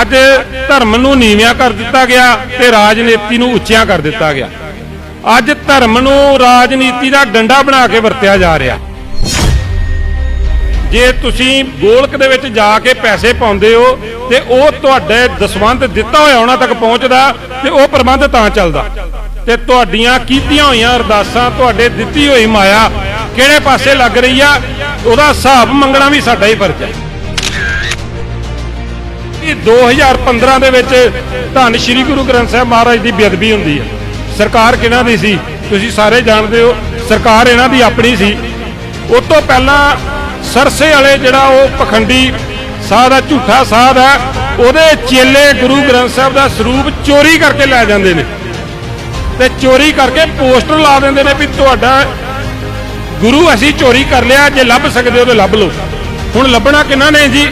ਅੱਜ ਧਰਮ ਨੂੰ ਨੀਵਿਆਂ ਕਰ ਦਿੱਤਾ ਗਿਆ ਤੇ ਰਾਜਨੀਤੀ ਨੂੰ ਉੱਚਿਆਂ ਕਰ ਦਿੱਤਾ ਗਿਆ। ਅੱਜ ਧਰਮ ਨੂੰ ਰਾਜਨੀਤੀ ਦਾ ਡੰਡਾ ਬਣਾ ਕੇ ਵਰਤਿਆ ਜਾ ਰਿਹਾ। ਜੇ ਤੁਸੀਂ ਗੋਲਕ ਦੇ ਵਿੱਚ ਜਾ ਕੇ ਪੈਸੇ ਪਾਉਂਦੇ ਹੋ ਤੇ ਉਹ ਤੁਹਾਡੇ ਦਸਵੰਧ ਦਿੱਤਾ ਹੋਇਆ ਉਹਨਾਂ ਤੱਕ ਪਹੁੰਚਦਾ ਤੇ ਉਹ ਪ੍ਰਬੰਧ ਤਾਂ ਚੱਲਦਾ। ਤੇ ਤੁਹਾਡੀਆਂ ਕੀਤੀਆਂ ਹੋਈਆਂ ਅਰਦਾਸਾਂ, ਤੁਹਾਡੇ ਦਿੱਤੀ ਹੋਈ ਮਾਇਆ ਕਿਹੜੇ ਪਾਸੇ ਲੱਗ ਰਹੀ ਆ, ਉਹਦਾ ਹਿਸਾਬ ਮੰਗਣਾ ਵੀ ਸਾਡਾ ਹੀ ਫਰਜ਼ ਹੈ। ਇਹ 2015 ਦੇ ਵਿੱਚ ਧੰਨ ਸ਼੍ਰੀ ਗੁਰੂ ਗ੍ਰੰਥ ਸਾਹਿਬ ਮਹਾਰਾਜ ਦੀ ਬੇਅਦਬੀ ਹੁੰਦੀ ਹੈ। ਸਰਕਾਰ ਕਿਹਨਾਂ ਦੀ ਸੀ? ਤੁਸੀਂ ਸਾਰੇ ਜਾਣਦੇ ਹੋ, ਸਰਕਾਰ ਇਹਨਾਂ ਦੀ ਆਪਣੀ ਸੀ। ਉਸ ਤੋਂ ਪਹਿਲਾਂ ਸਰਸੇ ਵਾਲੇ ਜਿਹੜਾ ਉਹ ਪਖੰਡੀ ਸਾਧ ਦਾ ਝੂਠਾ ਸਾਧ ਹੈ ਉਹਦੇ ਚੇਲੇ ਗੁਰੂ ਗ੍ਰੰਥ ਸਾਹਿਬ ਦਾ ਸਰੂਪ ਚੋਰੀ ਕਰਕੇ ਲੈ ਜਾਂਦੇ ਨੇ। ਤੇ ਚੋਰੀ ਕਰਕੇ ਪੋਸਟਰ ਲਾ ਦਿੰਦੇ ਨੇ ਵੀ ਤੁਹਾਡਾ ਗੁਰੂ ਅਸੀਂ ਚੋਰੀ ਕਰ ਲਿਆ, ਜੇ ਲੱਭ ਸਕਦੇ ਹੋ ਤੇ ਲੱਭ ਲਓ। ਹੁਣ ਲੱਭਣਾ ਕਿਹਨਾਂ ਨੇ ਜੀ?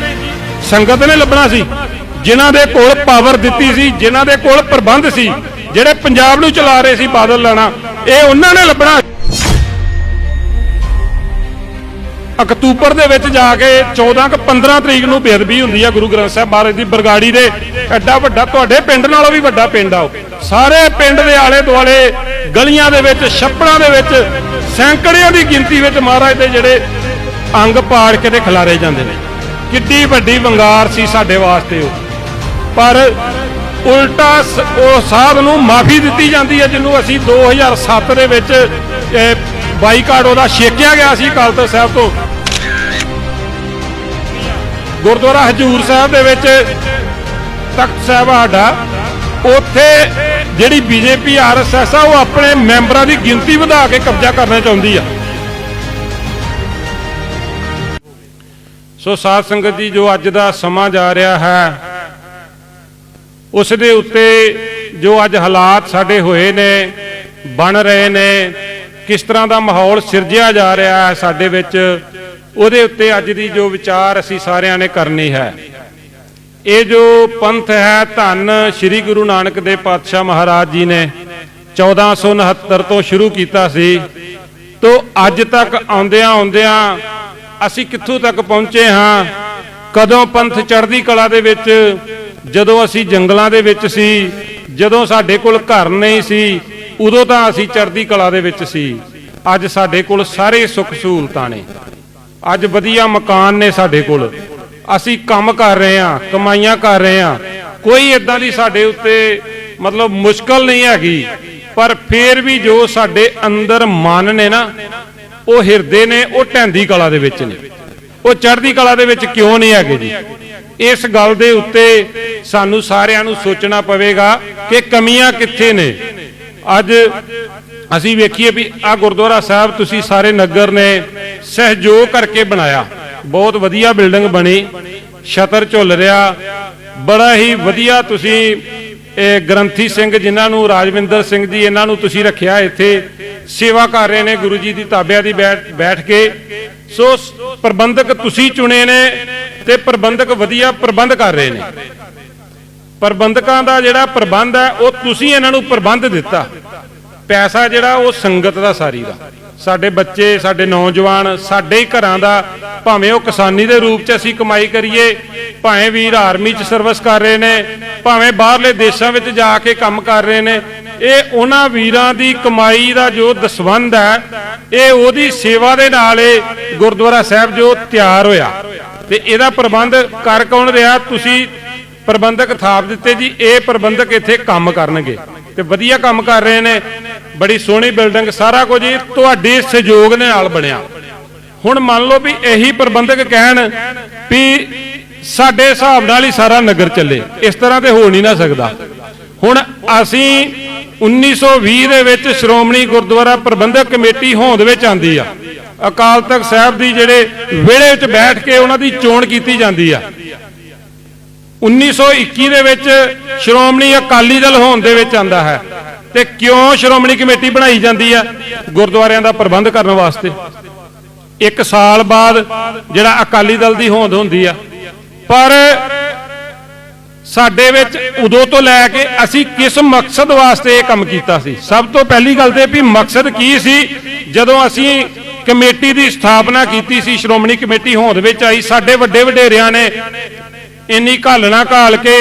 ਸੰਗਤ ਨੇ ਲੱਭਣਾ ਸੀ। ਜਿਨ੍ਹਾਂ ਦੇ ਕੋਲ ਪਾਵਰ ਦਿੱਤੀ ਸੀ, ਜਿਨ੍ਹਾਂ ਦੇ ਕੋਲ ਪ੍ਰਬੰਧ ਸੀ, ਜਿਹੜੇ ਪੰਜਾਬ ਨੂੰ ਚਲਾ ਰਹੇ ਸੀ ਬਾਦਲ ਲੈਣਾ, ਇਹ ਉਹਨਾਂ ਨੇ ਲੱਭਣਾ। ਅਕਤੂਬਰ ਦੇ ਵਿੱਚ ਜਾ ਕੇ 14 ਕਿ 15 ਤਰੀਕ ਨੂੰ ਬੇਅਦਬੀ ਹੁੰਦੀ ਆ ਗੁਰੂ ਗ੍ਰੰਥ ਸਾਹਿਬ ਮਹਾਰਾਜ ਦੀ ਬਰਗਾੜੀ ਦੇ। ਐਡਾ ਵੱਡਾ ਤੁਹਾਡੇ ਪਿੰਡ ਨਾਲੋਂ ਵੀ ਵੱਡਾ ਪਿੰਡ ਆ ਉਹ। ਸਾਰੇ ਪਿੰਡ ਦੇ ਆਲੇ ਦੁਆਲੇ ਗਲੀਆਂ ਦੇ ਵਿੱਚ, ਛੱਪੜਾਂ ਦੇ ਵਿੱਚ, ਸੈਂਕੜਿਆਂ ਦੀ ਗਿਣਤੀ ਵਿੱਚ ਮਹਾਰਾਜ ਦੇ ਜਿਹੜੇ ਅੰਗ ਪਾੜ ਕੇ ਤੇ ਖਿਲਾਰੇ ਜਾਂਦੇ ਨੇ। ਕਿੱਡੀ ਵੱਡੀ ਵੰਗਾਰ ਸੀ ਸਾਡੇ ਵਾਸਤੇ ਉਹ। ਪਰ ਉਲਟਾ ਉਹ ਸਾਹਿਬ ਨੂੰ ਮਾਫੀ ਦਿੱਤੀ ਜਾਂਦੀ ਹੈ, ਜਿਹਨੂੰ ਅਸੀਂ 2007 ਦੇ ਵਿੱਚ ਬਾਈਕਾਟ ਉਹਦਾ ਛੇਕਿਆ ਗਿਆ ਸੀ ਅਕਾਲ ਤਖਤ ਸਾਹਿਬ ਤੋਂ। ਗੁਰਦੁਆਰਾ ਹਜੂਰ ਸਾਹਿਬ ਦੇ ਵਿੱਚ ਤਖਤ ਸਾਹਿਬ ਸਾਡਾ। ਉੱਥੇ ਜਿਹੜੀ ਬੀਜੇਪੀ ਆਰਐਸਐਸ ਆ, ਉਹ ਆਪਣੇ ਮੈਂਬਰਾਂ ਦੀ ਗਿਣਤੀ ਵਧਾ ਕੇ ਕਬਜ਼ਾ ਕਰਨਾ ਚਾਹੁੰਦੀ ਆ। ਸੋ ਸਾਧ ਸੰਗਤ ਜੀ, ਜੋ ਅੱਜ ਦਾ ਸਮਾਂ ਜਾ ਰਿਹਾ ਹੈ, ਉਸ ਦੇ ਉੱਤੇ ਜੋ ਅੱਜ ਹਾਲਾਤ ਸਾਡੇ ਹੋਏ ਨੇ, ਬਣ ਰਹੇ ਨੇ, ਕਿਸ ਤਰ੍ਹਾਂ ਦਾ ਮਾਹੌਲ ਸਿਰਜਿਆ ਜਾ ਰਿਹਾ ਹੈ ਸਾਡੇ ਵਿੱਚ, ਉਹਦੇ ਉੱਤੇ ਅੱਜ ਦੀ ਜੋ ਵਿਚਾਰ ਅਸੀਂ ਸਾਰਿਆਂ ਨੇ ਕਰਨੀ ਹੈ। ਇਹ ਜੋ ਪੰਥ ਹੈ, ਧੰਨ ਸ੍ਰੀ ਗੁਰੂ ਨਾਨਕ ਦੇ ਪਾਤਸ਼ਾਹ ਮਹਾਰਾਜ ਜੀ ਨੇ 1469 ਤੋਂ ਸ਼ੁਰੂ ਕੀਤਾ ਸੀ, ਤੋਂ ਅੱਜ ਤੱਕ ਆਉਂਦਿਆਂ ਆਉਂਦਿਆਂ ਅਸੀਂ ਕਿੱਥੋਂ ਤੱਕ ਪਹੁੰਚੇ ਹਾਂ? ਕਦੋਂ ਪੰਥ ਚੜ੍ਹਦੀ ਕਲਾ ਦੇ ਵਿੱਚ? ਜਦੋਂ ਅਸੀਂ ਜੰਗਲਾਂ ਦੇ ਵਿੱਚ ਸੀ, ਜਦੋਂ ਸਾਡੇ ਕੋਲ ਘਰ ਨਹੀਂ ਸੀ, ਉਦੋਂ ਤਾਂ ਅਸੀਂ ਚੜ੍ਹਦੀ ਕਲਾ ਦੇ ਵਿੱਚ ਸੀ। ਅੱਜ ਸਾਡੇ ਕੋਲ ਸਾਰੇ ਸੁੱਖ ਸਹੂਲਤਾਂ ਨੇ। ਅੱਜ ਵਧੀਆ ਮਕਾਨ ਨੇ ਸਾਡੇ ਕੋਲ। ਅਸੀਂ ਕੰਮ ਕਰ ਰਹੇ ਹਾਂ, ਕਮਾਈਆਂ ਕਰ ਰਹੇ ਹਾਂ। ਕੋਈ ਇਦਾਂ ਦੀ ਸਾਡੇ ਉੱਤੇ ਮਤਲਬ ਮੁਸ਼ਕਲ ਨਹੀਂ ਹੈਗੀ। ਪਰ ਫੇਰ ਵੀ ਜੋ ਸਾਡੇ ਅੰਦਰ ਮਨ ਨੇ ਨਾ ਉਹ ਹਿਰਦੇ ਨੇ, ਉਹ ਢੈਂਦੀ ਕਲਾ ਦੇ ਵਿੱਚ ਨੇ। ਉਹ ਚੜ੍ਹਦੀ ਕਲਾ ਦੇ ਵਿੱਚ ਕਿਉਂ ਨਹੀਂ ਹੈਗੇ ਜੀ? ਇਸ ਗੱਲ ਦੇ ਉੱਤੇ ਸਾਨੂੰ ਸਾਰਿਆਂ ਨੂੰ ਸੋਚਣਾ ਪਵੇਗਾ ਕਿ ਕਮੀਆਂ ਕਿੱਥੇ ਨੇ। ਅੱਜ ਅਸੀਂ ਵੇਖੀਏ ਵੀ ਆ ਗੁਰਦੁਆਰਾ ਸਾਹਿਬ ਤੁਸੀਂ ਸਾਰੇ ਨਗਰ ਨੇ ਸਹਿਯੋਗ ਕਰਕੇ ਬਣਾਇਆ। ਬਹੁਤ ਵਧੀਆ ਬਿਲਡਿੰਗ ਬਣੀ ਛਤਰ ਝੁੱਲ ਰਿਹਾ। ਬੜਾ ਹੀ ਵਧੀਆ ਤੁਸੀਂ, ਇਹ ਗ੍ਰੰਥੀ ਸਿੰਘ ਜਿਨ੍ਹਾਂ ਨੂੰ, ਰਾਜਵਿੰਦਰ ਸਿੰਘ ਜੀ, ਇਹਨਾਂ ਨੂੰ ਤੁਸੀਂ ਰੱਖਿਆ ਇੱਥੇ। ਸੇਵਾ ਕਰ ਰਹੇ ਨੇ ਗੁਰੂ ਜੀ ਦੀ ਤਾਬਿਆਂ ਦੀ ਬੈਠ ਕੇ। ਸੋ ਪ੍ਰਬੰਧਕ ਤੁਸੀਂ ਚੁਣੇ ਨੇ ਤੇ ਪ੍ਰਬੰਧਕ ਵਧੀਆ ਪ੍ਰਬੰਧ ਕਰ ਰਹੇ ਨੇ। ਪ੍ਰਬੰਧਕਾਂ ਦਾ ਜਿਹੜਾ ਪ੍ਰਬੰਧ ਹੈ, ਉਹ ਤੁਸੀਂ ਇਹਨਾਂ ਨੂੰ ਪ੍ਰਬੰਧ ਦਿੱਤਾ। ਪੈਸਾ ਜਿਹੜਾ, ਉਹ ਸੰਗਤ ਦਾ ਸਾਰੀ ਦਾ। ਸਾਡੇ ਬੱਚੇ, ਸਾਡੇ ਨੌਜਵਾਨ, ਸਾਡੇ ਹੀ ਘਰਾਂ ਦਾ, ਭਾਵੇਂ ਉਹ ਕਿਸਾਨੀ ਦੇ ਰੂਪ 'ਚ ਅਸੀਂ ਕਮਾਈ ਕਰੀਏ, ਭਾਵੇਂ ਵੀਰ ਆਰਮੀ 'ਚ ਸਰਵਿਸ ਕਰ ਰਹੇ ਨੇ, ਭਾਵੇਂ ਬਾਹਰਲੇ ਦੇਸ਼ਾਂ ਵਿੱਚ ਜਾ ਕੇ ਕੰਮ ਕਰ ਰਹੇ ਨੇ ਇਹ ਉਹਨਾਂ ਵੀਰਾਂ ਦੀ ਕਮਾਈ ਦਾ ਜੋ ਦਸਵੰਧ ਹੈ, ਇਹ ਉਹਦੀ ਸੇਵਾ ਦੇ ਨਾਲ ਇਹ ਗੁਰਦੁਆਰਾ ਸਾਹਿਬ ਜੋ ਤਿਆਰ ਹੋਇਆ। ਤੇ ਇਹਦਾ ਪ੍ਰਬੰਧ ਕਰ ਕੌਣ ਰਿਹਾ? ਤੁਸੀਂ ਪ੍ਰਬੰਧਕ ਥਾਪ ਦਿੱਤੇ ਜੀ, ਇਹ ਪ੍ਰਬੰਧਕ ਇੱਥੇ ਕੰਮ ਕਰਨਗੇ। ਤੇ ਵਧੀਆ ਕੰਮ ਕਰ ਰਹੇ ਨੇ, ਬੜੀ ਸੋਹਣੀ ਬਿਲਡਿੰਗ, ਸਾਰਾ ਕੁਝ ਤੁਹਾਡੇ ਸਹਿਯੋਗ ਦੇ ਨਾਲ ਬਣਿਆ। ਹੁਣ ਮੰਨ ਲਓ ਵੀ ਇਹੀ ਪ੍ਰਬੰਧਕ ਕਹਿਣ ਵੀ ਸਾਡੇ ਹਿਸਾਬ ਨਾਲ ਹੀ ਸਾਰਾ ਨਗਰ ਚੱਲੇ, ਇਸ ਤਰ੍ਹਾਂ ਤੇ ਹੋ ਨਹੀਂ ਨਾ ਸਕਦਾ। ਹੁਣ ਅਸੀਂ 1920 ਦੇ ਵਿੱਚ ਸ਼੍ਰੋਮਣੀ ਗੁਰਦੁਆਰਾ ਪ੍ਰਬੰਧਕ ਕਮੇਟੀ ਹੋਂਦ ਵਿੱਚ ਆਂਦੀ ਆ। ਅਕਾਲ ਤਖਤ ਸਾਹਿਬ ਦੀ ਜਿਹੜੇ ਵਿਹੜੇ ਵਿੱਚ ਬੈਠ ਕੇ ਉਹਨਾਂ ਦੀ ਚੋਣ ਕੀਤੀ ਜਾਂਦੀ ਆ। 1921 ਦੇ ਵਿੱਚ ਸ਼੍ਰੋਮਣੀ ਅਕਾਲੀ ਦਲ ਹੋਂਦ ਦੇ ਵਿੱਚ ਆਂਦਾ ਹੈ। ਤੇ ਕਿਉਂ ਸ਼੍ਰੋਮਣੀ ਕਮੇਟੀ ਬਣਾਈ ਜਾਂਦੀ ਆ? ਗੁਰਦੁਆਰਿਆਂ ਦਾ ਪ੍ਰਬੰਧ ਕਰਨ ਵਾਸਤੇ। ਇੱਕ ਸਾਲ ਬਾਅਦ ਜਿਹੜਾ ਅਕਾਲੀ ਦਲ ਦੀ ਹੋਂਦ ਹੁੰਦੀ ਆ। ਪਰ ਸਾਡੇ ਵਿੱਚ ਉਦੋਂ ਤੋਂ ਲੈ ਕੇ ਅਸੀਂ ਕਿਸ ਮਕਸਦ ਵਾਸਤੇ ਇਹ ਕੰਮ ਕੀਤਾ ਸੀ? ਸਭ ਤੋਂ ਪਹਿਲੀ ਗੱਲ ਤੇ ਵੀ ਮਕਸਦ ਕੀ ਸੀ? ਜਦੋਂ ਅਸੀਂ ਕਮੇਟੀ ਦੀ ਸਥਾਪਨਾ ਕੀਤੀ ਸੀ, ਸ਼੍ਰੋਮਣੀ ਕਮੇਟੀ ਹੋਂਦ ਵਿੱਚ ਆਈ, ਸਾਡੇ ਵੱਡੇ ਵਡੇਰਿਆਂ ਨੇ ਇੰਨੀ ਘਾਲਣਾ ਘਾਲ ਕੇ,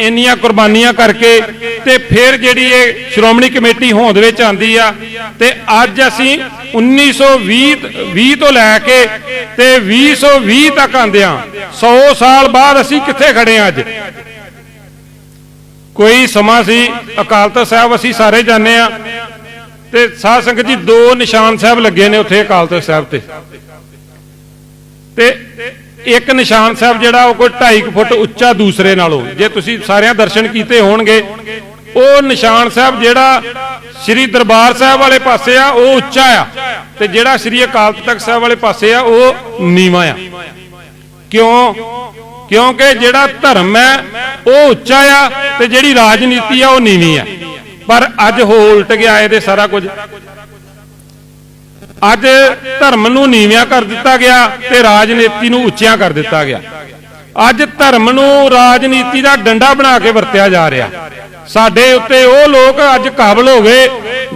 ਇੰਨੀਆਂ ਕੁਰਬਾਨੀਆਂ ਕਰਕੇ ਤੇ ਫਿਰ ਜਿਹੜੀ ਇਹ ਸ਼੍ਰੋਮਣੀ ਕਮੇਟੀ ਹੋਂਦ ਵਿੱਚ ਆਂਦੀ ਆ ਤੇ ਅੱਜ ਅਸੀਂ 1920 20 ਤੋਂ ਲੈ ਕੇ ਤੇ 2020 ਤੱਕ ਆਂਦੇ ਆ। 100 ਸਾਲ ਬਾਅਦ ਅਸੀਂ ਕਿੱਥੇ ਖੜੇ ਆ ਅੱਜ? ਕੋਈ ਸਮਾਂ ਸੀ, ਅਕਾਲ ਤਖਤ ਸਾਹਿਬ ਅਸੀਂ ਸਾਰੇ ਜਾਣਦੇ ਆ ਤੇ ਸਾਧ ਸੰਗਤ ਜੀ, ਦੋ ਨਿਸ਼ਾਨ ਸਾਹਿਬ ਲੱਗੇ ਨੇ ਉੱਥੇ ਅਕਾਲ ਤਖਤ ਸਾਹਿਬ ਤੇ। ਤੇ ਇੱਕ ਨਿਸ਼ਾਨ ਸਾਹਿਬ ਜਿਹੜਾ ਉਹ ਕੋਈ 2.5 ਫੁੱਟ ਉੱਚਾ ਦੂਸਰੇ ਨਾਲੋਂ, ਜੇ ਤੁਸੀਂ ਸਾਰਿਆਂ ਦਰਸ਼ਨ ਕੀਤੇ ਹੋਣਗੇ, ਉਹ ਨਿਸ਼ਾਨ ਸਾਹਿਬ ਜਿਹੜਾ ਸ੍ਰੀ ਦਰਬਾਰ ਸਾਹਿਬ ਵਾਲੇ ਪਾਸੇ ਆ, ਉਹ ਉੱਚਾ ਆ। ਤੇ ਜਿਹੜਾ ਸ੍ਰੀ ਅਕਾਲ ਤਖਤ ਸਾਹਿਬ ਵਾਲੇ ਪਾਸੇ ਆ, ਉਹ ਨੀਵਾਂ ਆ। ਕਿਉਂ? ਕਿਉਂਕਿ ਜਿਹੜਾ ਧਰਮ ਹੈ, ਉਹ ਉੱਚਾ ਆ ਤੇ ਜਿਹੜੀ ਰਾਜਨੀਤੀ ਆ, ਉਹ ਨੀਵੀਂ ਆ। ਪਰ ਅੱਜ ਹੋ ਉਲਟ ਗਿਆ ਇਹਦੇ ਸਾਰਾ ਕੁਝ। ਅੱਜ ਧਰਮ ਨੂੰ ਨੀਵਿਆਂ ਕਰ ਦਿੱਤਾ ਗਿਆ ਤੇ ਰਾਜਨੀਤੀ ਨੂੰ ਉੱਚਿਆਂ ਕਰ ਦਿੱਤਾ ਗਿਆ। ਅੱਜ ਧਰਮ ਨੂੰ ਰਾਜਨੀਤੀ ਦਾ ਡੰਡਾ ਬਣਾ ਕੇ ਵਰਤਿਆ ਜਾ ਰਿਹਾ। ਸਾਡੇ ਉੱਤੇ ਉਹ ਲੋਕ ਅੱਜ ਕਾਬਲ ਹੋ ਗਏ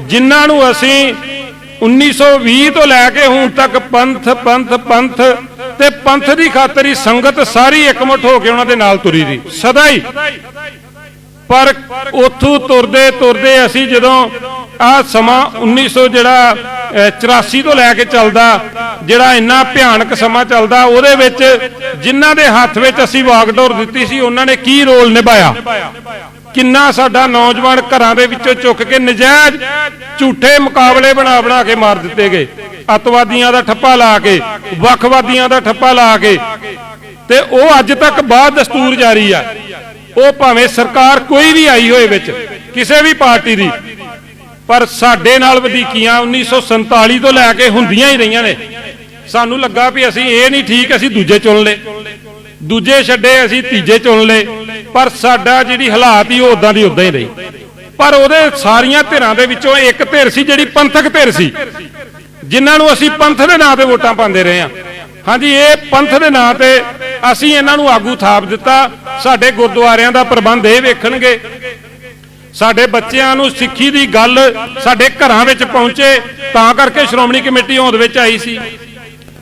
ਜਿਨ੍ਹਾਂ ਨੂੰ ਅਸੀਂ 1920 ਤੋਂ ਲੈ ਕੇ ਹੁਣ ਤੱਕ ਪੰਥ ਪੰਥ ਪੰਥ ਤੇ ਪੰਥ ਦੀ ਖਾਤਰ ਹੀ ਸੰਗਤ ਸਾਰੀ ਇਕਮੁੱਠ ਹੋ ਕੇ ਉਹਨਾਂ ਦੇ ਨਾਲ ਤੁਰੀ ਦੀ ਸਦਾ ਹੀ। ਪਰ ਉੱਥੋਂ ਤੁਰਦੇ ਤੁਰਦੇ ਅਸੀਂ ਜਦੋਂ ਆ ਸਮਾਂ 1900 ਜਿਹੜਾ 84 ਤੋਂ ਲੈ ਕੇ ਚੱਲਦਾ, ਜਿਹੜਾ ਇੰਨਾ ਭਿਆਨਕ ਸਮਾਂ ਚੱਲਦਾ, ਉਹਦੇ ਵਿੱਚ ਜਿਨ੍ਹਾਂ ਦੇ ਹੱਥ ਵਿੱਚ ਅਸੀਂ ਵਾਗਡੋਰ ਦਿੱਤੀ ਸੀ, ਉਹਨਾਂ ਨੇ ਕੀ ਰੋਲ ਨਿਭਾਇਆ? ਕਿੰਨਾ ਸਾਡਾ ਨੌਜਵਾਨ ਘਰਾਂ ਦੇ ਵਿੱਚੋਂ ਚੁੱਕ ਕੇ ਨਜਾਇਜ਼ ਝੂਠੇ ਮੁਕਾਬਲੇ ਬਣਾ ਬਣਾ ਕੇ ਮਾਰ ਦਿੱਤੇ ਗਏ। ਅਤਵਾਦੀਆਂ ਦਾ ਠੱਪਾ ਲਾ ਕੇ, ਵੱਖਵਾਦੀਆਂ ਦਾ ਠੱਪਾ ਲਾ ਕੇ। ਤੇ ਉਹ ਅੱਜ ਤੱਕ ਬਾਅਦ ਦਸਤੂਰ ਜਾਰੀ ਆ। ਉਹ ਭਾਵੇਂ ਸਰਕਾਰ ਕੋਈ ਵੀ ਆਈ ਹੋਏ ਵਿੱਚ, ਕਿਸੇ ਵੀ ਪਾਰਟੀ ਦੀ, ਪਰ ਸਾਡੇ ਨਾਲ ਵਧੀਕੀਆਂ 1947 ਤੋਂ ਲੈ ਕੇ ਹੁੰਦੀਆਂ ਹੀ ਰਹੀਆਂ ਨੇ। ਸਾਨੂੰ ਲੱਗਾ ਵੀ ਅਸੀਂ ਇਹ ਨਹੀਂ ਠੀਕ, ਅਸੀਂ ਦੂਜੇ ਚੁਣ ਲਏ। ਦੂਜੇ ਛੱਡੇ, ਅਸੀਂ ਤੀਜੇ ਚੁਣ ਲਏ। ਪਰ ਸਾਡਾ ਜਿਹੜੀ ਹਾਲਾਤ ਹੀ ਉਹ ਉਦਾਂ ਦੀ ਉਦਾਂ ਹੀ ਰਹੀ। ਪਰ ਉਹਦੇ ਸਾਰੀਆਂ ਧਿਰਾਂ ਦੇ ਵਿੱਚੋਂ ਇੱਕ ਧਿਰ ਸੀ, ਜਿਹੜੀ ਪੰਥਕ ਧਿਰ ਸੀ। ਜਿਨ੍ਹਾਂ ਨੂੰ ਅਸੀਂ ਪੰਥ ਦੇ ਨਾਂ ਤੇ ਵੋਟਾਂ ਪਾਉਂਦੇ ਰਹੇ ਹਾਂ। ਹਾਂਜੀ, ਇਹ ਪੰਥ ਦੇ ਨਾਂ ਤੇ ਅਸੀਂ ਇਹਨਾਂ ਨੂੰ ਆਗੂ ਥਾਪ ਦਿੱਤਾ। ਸਾਡੇ ਗੁਰਦੁਆਰਿਆਂ ਦਾ ਪ੍ਰਬੰਧ ਇਹ ਵੇਖਣਗੇ। ਸਾਡੇ ਬੱਚਿਆਂ ਨੂੰ ਸਿੱਖੀ ਦੀ ਗੱਲ ਸਾਡੇ ਘਰਾਂ ਵਿੱਚ ਪਹੁੰਚੇ, ਤਾਂ ਕਰਕੇ ਸ਼੍ਰੋਮਣੀ ਕਮੇਟੀ ਹੋਂਦ ਵਿੱਚ ਆਈ ਸੀ।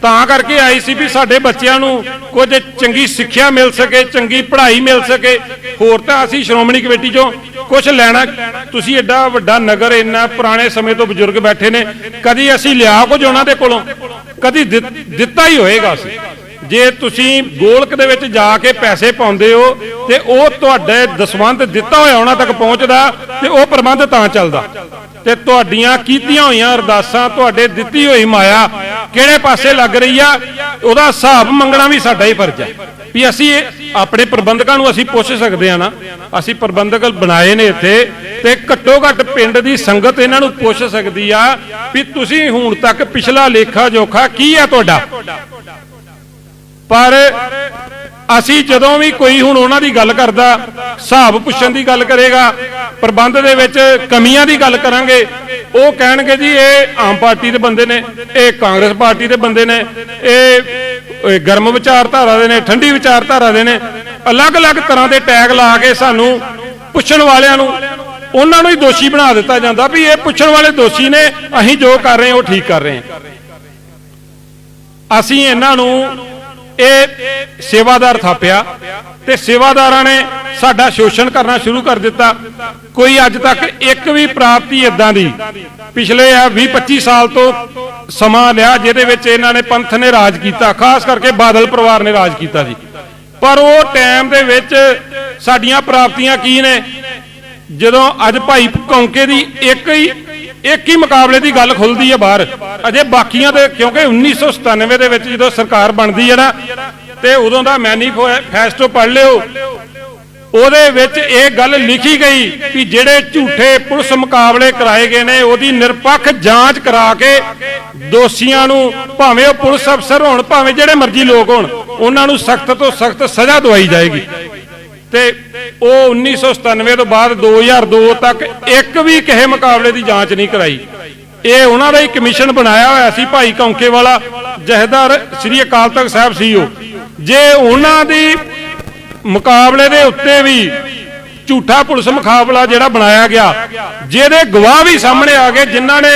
ਤਾਂ ਕਰਕੇ ਆਈ ਸੀ ਵੀ ਸਾਡੇ ਬੱਚਿਆਂ ਨੂੰ ਕੁਝ ਚੰਗੀ ਸਿੱਖਿਆ ਮਿਲ ਸਕੇ, ਚੰਗੀ ਪੜ੍ਹਾਈ ਮਿਲ ਸਕੇ। ਹੋਰ ਤਾਂ ਅਸੀਂ ਸ਼੍ਰੋਮਣੀ ਕਮੇਟੀ ਚੋਂ ਕੁਝ ਲੈਣਾ। ਤੁਸੀਂ ਐਡਾ ਵੱਡਾ ਨਗਰ, ਇੰਨਾ ਪੁਰਾਣੇ ਸਮੇਂ ਤੋਂ ਬਜ਼ੁਰਗ ਬੈਠੇ ਨੇ, ਕਦੀ ਅਸੀਂ ਲਿਆ ਕੁਝ ਉਹਨਾਂ ਦੇ ਕੋਲੋਂ? ਕਦੀ ਦਿੱਤਾ ਹੀ ਹੋਏਗਾ ਅਸੀਂ ਜੇ ਤੁਸੀਂ ਗੋਲਕ ਦੇ ਵਿੱਚ ਜਾ ਕੇ ਪੈਸੇ ਪਾਉਂਦੇ ਹੋ ਤੇ ਉਹ ਤੁਹਾਡੇ ਦਸਵੰਧ ਦਿੱਤਾ ਹੋਇਆ ਉਹਨਾਂ ਤੱਕ ਪਹੁੰਚਦਾ ਤੇ ਉਹ ਪ੍ਰਬੰਧ ਤਾਂ ਚੱਲਦਾ। ਤੇ ਤੁਹਾਡੀਆਂ ਕੀਤੀਆਂ ਹੋਈਆਂ ਅਰਦਾਸਾਂ, ਤੁਹਾਡੇ ਦਿੱਤੀ ਹੋਈ ਮਾਇਆ ਕਿਹੜੇ ਪਾਸੇ ਲੱਗ ਰਹੀ ਆ, ਉਹਦਾ ਹਿਸਾਬ ਮੰਗਣਾ ਵੀ ਸਾਡਾ ਹੀ ਫਰਜ਼ ਹੈ ਵੀ ਅਸੀਂ ਆਪਣੇ ਪ੍ਰਬੰਧਕਾਂ ਨੂੰ ਅਸੀਂ ਪੁੱਛ ਸਕਦੇ ਆ ਨਾ, ਅਸੀਂ ਪ੍ਰਬੰਧਕ ਬਣਾਏ ਨੇ ਇੱਥੇ ਤੇ ਘੱਟੋ ਘੱਟ ਪਿੰਡ ਦੀ ਸੰਗਤ ਇਹਨਾਂ ਨੂੰ ਪੁੱਛ ਸਕਦੀ ਆ ਵੀ ਤੁਸੀਂ ਹੁਣ ਤੱਕ ਪਿਛਲਾ ਲੇਖਾ ਜੋਖਾ ਕੀ ਆ ਤੁਹਾਡਾ? ਪਰ ਅਸੀਂ ਜਦੋਂ ਵੀ ਕੋਈ ਹੁਣ ਉਹਨਾਂ ਦੀ ਗੱਲ ਕਰਦਾ, ਹਿਸਾਬ ਪੁੱਛਣ ਦੀ ਗੱਲ ਕਰੇਗਾ, ਪ੍ਰਬੰਧ ਦੇ ਵਿੱਚ ਕਮੀਆਂ ਦੀ ਗੱਲ ਕਰਾਂਗੇ, ਉਹ ਕਹਿਣਗੇ ਜੀ ਇਹ ਆਮ ਪਾਰਟੀ ਦੇ ਬੰਦੇ ਨੇ, ਇਹ ਕਾਂਗਰਸ ਪਾਰਟੀ ਦੇ ਬੰਦੇ ਨੇ, ਇਹ ਗਰਮ ਵਿਚਾਰਧਾਰਾ ਦੇ ਨੇ, ਠੰਡੀ ਵਿਚਾਰਧਾਰਾ ਦੇ ਨੇ, ਅਲੱਗ-ਅਲੱਗ ਤਰ੍ਹਾਂ ਦੇ ਟੈਗ ਲਾ ਕੇ ਸਾਨੂੰ ਪੁੱਛਣ ਵਾਲਿਆਂ ਨੂੰ, ਉਹਨਾਂ ਨੂੰ ਹੀ ਦੋਸ਼ੀ ਬਣਾ ਦਿੱਤਾ ਜਾਂਦਾ ਵੀ ਇਹ ਪੁੱਛਣ ਵਾਲੇ ਦੋਸ਼ੀ ਨੇ, ਅਸੀਂ ਜੋ ਕਰ ਰਹੇ ਹਾਂ, ਉਹ ਠੀਕ ਕਰ ਰਹੇ ਹਾਂ। ਅਸੀਂ ਇਹਨਾਂ ਨੂੰ ਇਹ ਸੇਵਾਦਾਰ ਥਾਪਿਆ ਤੇ ਸੇਵਾਦਾਰਾਂ ਨੇ ਸਾਡਾ ਸ਼ੋਸ਼ਣ ਕਰਨਾ ਸ਼ੁਰੂ ਕਰ ਦਿੱਤਾ। ਕੋਈ ਅੱਜ ਤੱਕ ਇੱਕ ਵੀ ਪ੍ਰਾਪਤੀ ਇਦਾਂ ਦੀ ਪਿਛਲੇ ਆ 20 25 ਸਾਲ ਤੋਂ ਸਮਾਂ ਲਿਆ ਜਿਹਦੇ ਵਿੱਚ ਇਹਨਾਂ ਨੇ ਪੰਥ ਨੇ ਰਾਜ ਕੀਤਾ, ਖਾਸ ਕਰਕੇ ਬਾਦਲ ਪਰਿਵਾਰ ਨੇ ਰਾਜ ਕੀਤਾ ਸੀ ਪਰ ਉਹ ਟਾਈਮ ਦੇ ਵਿੱਚ ਸਾਡੀਆਂ ਪ੍ਰਾਪਤੀਆਂ ਕੀ ਨੇ? ਜਦੋਂ ਅੱਜ ਭਾਈ ਕੌਂਕੇ ਦੀ ਇੱਕ ਹੀ ਇੱਕ ਹੀ ਮੁਕਾਬਲੇ ਦੀ ਗੱਲ ਖੁੱਲਦੀ ਹੈ ਬਾਹਰ। ਅਜੇ ਬਾਕੀਆਂ ਦੇ ਕਿਉਂਕਿ 1997 ਦੇ ਵਿੱਚ ਜਦੋਂ ਸਰਕਾਰ ਬਣਦੀ ਹੈ ਨਾ, ਤੇ ਉਦੋਂ ਦਾ ਮੈਨੀਫੈਸਟੋ ਪੜ੍ਹ ਲਿਓ। ਉਹਦੇ ਵਿੱਚ ਇਹ ਗੱਲ ਲਿਖੀ ਗਈ ਕਿ ਜਿਹੜੇ ਝੂਠੇ ਪੁਲਿਸ ਮੁਕਾਬਲੇ ਕਰਾਏ ਗਏ ਨੇ, ਉਹਦੀ ਨਿਰਪੱਖ ਜਾਂਚ ਕਰਾ ਕੇ ਦੋਸ਼ੀਆਂ ਨੂੰ ਭਾਵੇਂ ਉਹ ਪੁਲਿਸ ਅਫਸਰ ਹੋਣ, ਭਾਵੇਂ ਜਿਹੜੇ ਮਰਜ਼ੀ ਲੋਕ ਹੋਣ, ਉਹਨਾਂ ਨੂੰ ਸਖਤ ਤੋਂ ਸਖਤ ਸਜ਼ਾ ਦਵਾਈ ਜਾਏਗੀ। ਤੇ ਉਹ 1997 ਤੋਂ ਬਾਅਦ 2002 ਤੱਕ ਇੱਕ ਵੀ ਕਿਸੇ ਮੁਕਾਬਲੇ ਦੀ ਜਾਂਚ ਨਹੀਂ ਕਰਾਈ। ਇਹ ਉਹਨਾਂ ਦਾ ਹੀ ਕਮਿਸ਼ਨ ਬਣਾਇਆ ਹੋਇਆ ਸੀ ਭਾਈ ਕੌਂਕੇ ਵਾਲਾ, ਜਹਦਾਰ ਸ੍ਰੀ ਅਕਾਲ ਤਖਤ ਸਾਹਿਬ ਸੀ ਉਹ ਜੇ ਉਹਨਾਂ ਦੀ ਮੁਕਾਬਲੇ ਦੇ ਉੱਤੇ ਵੀ ਝੂਠਾ ਪੁਲਿਸ ਮੁਕਾਬਲਾ ਜਿਹੜਾ ਬਣਾਇਆ ਗਿਆ, ਜਿਹਦੇ ਗਵਾਹ ਵੀ ਸਾਹਮਣੇ ਆ ਗਏ, ਜਿਨ੍ਹਾਂ ਨੇ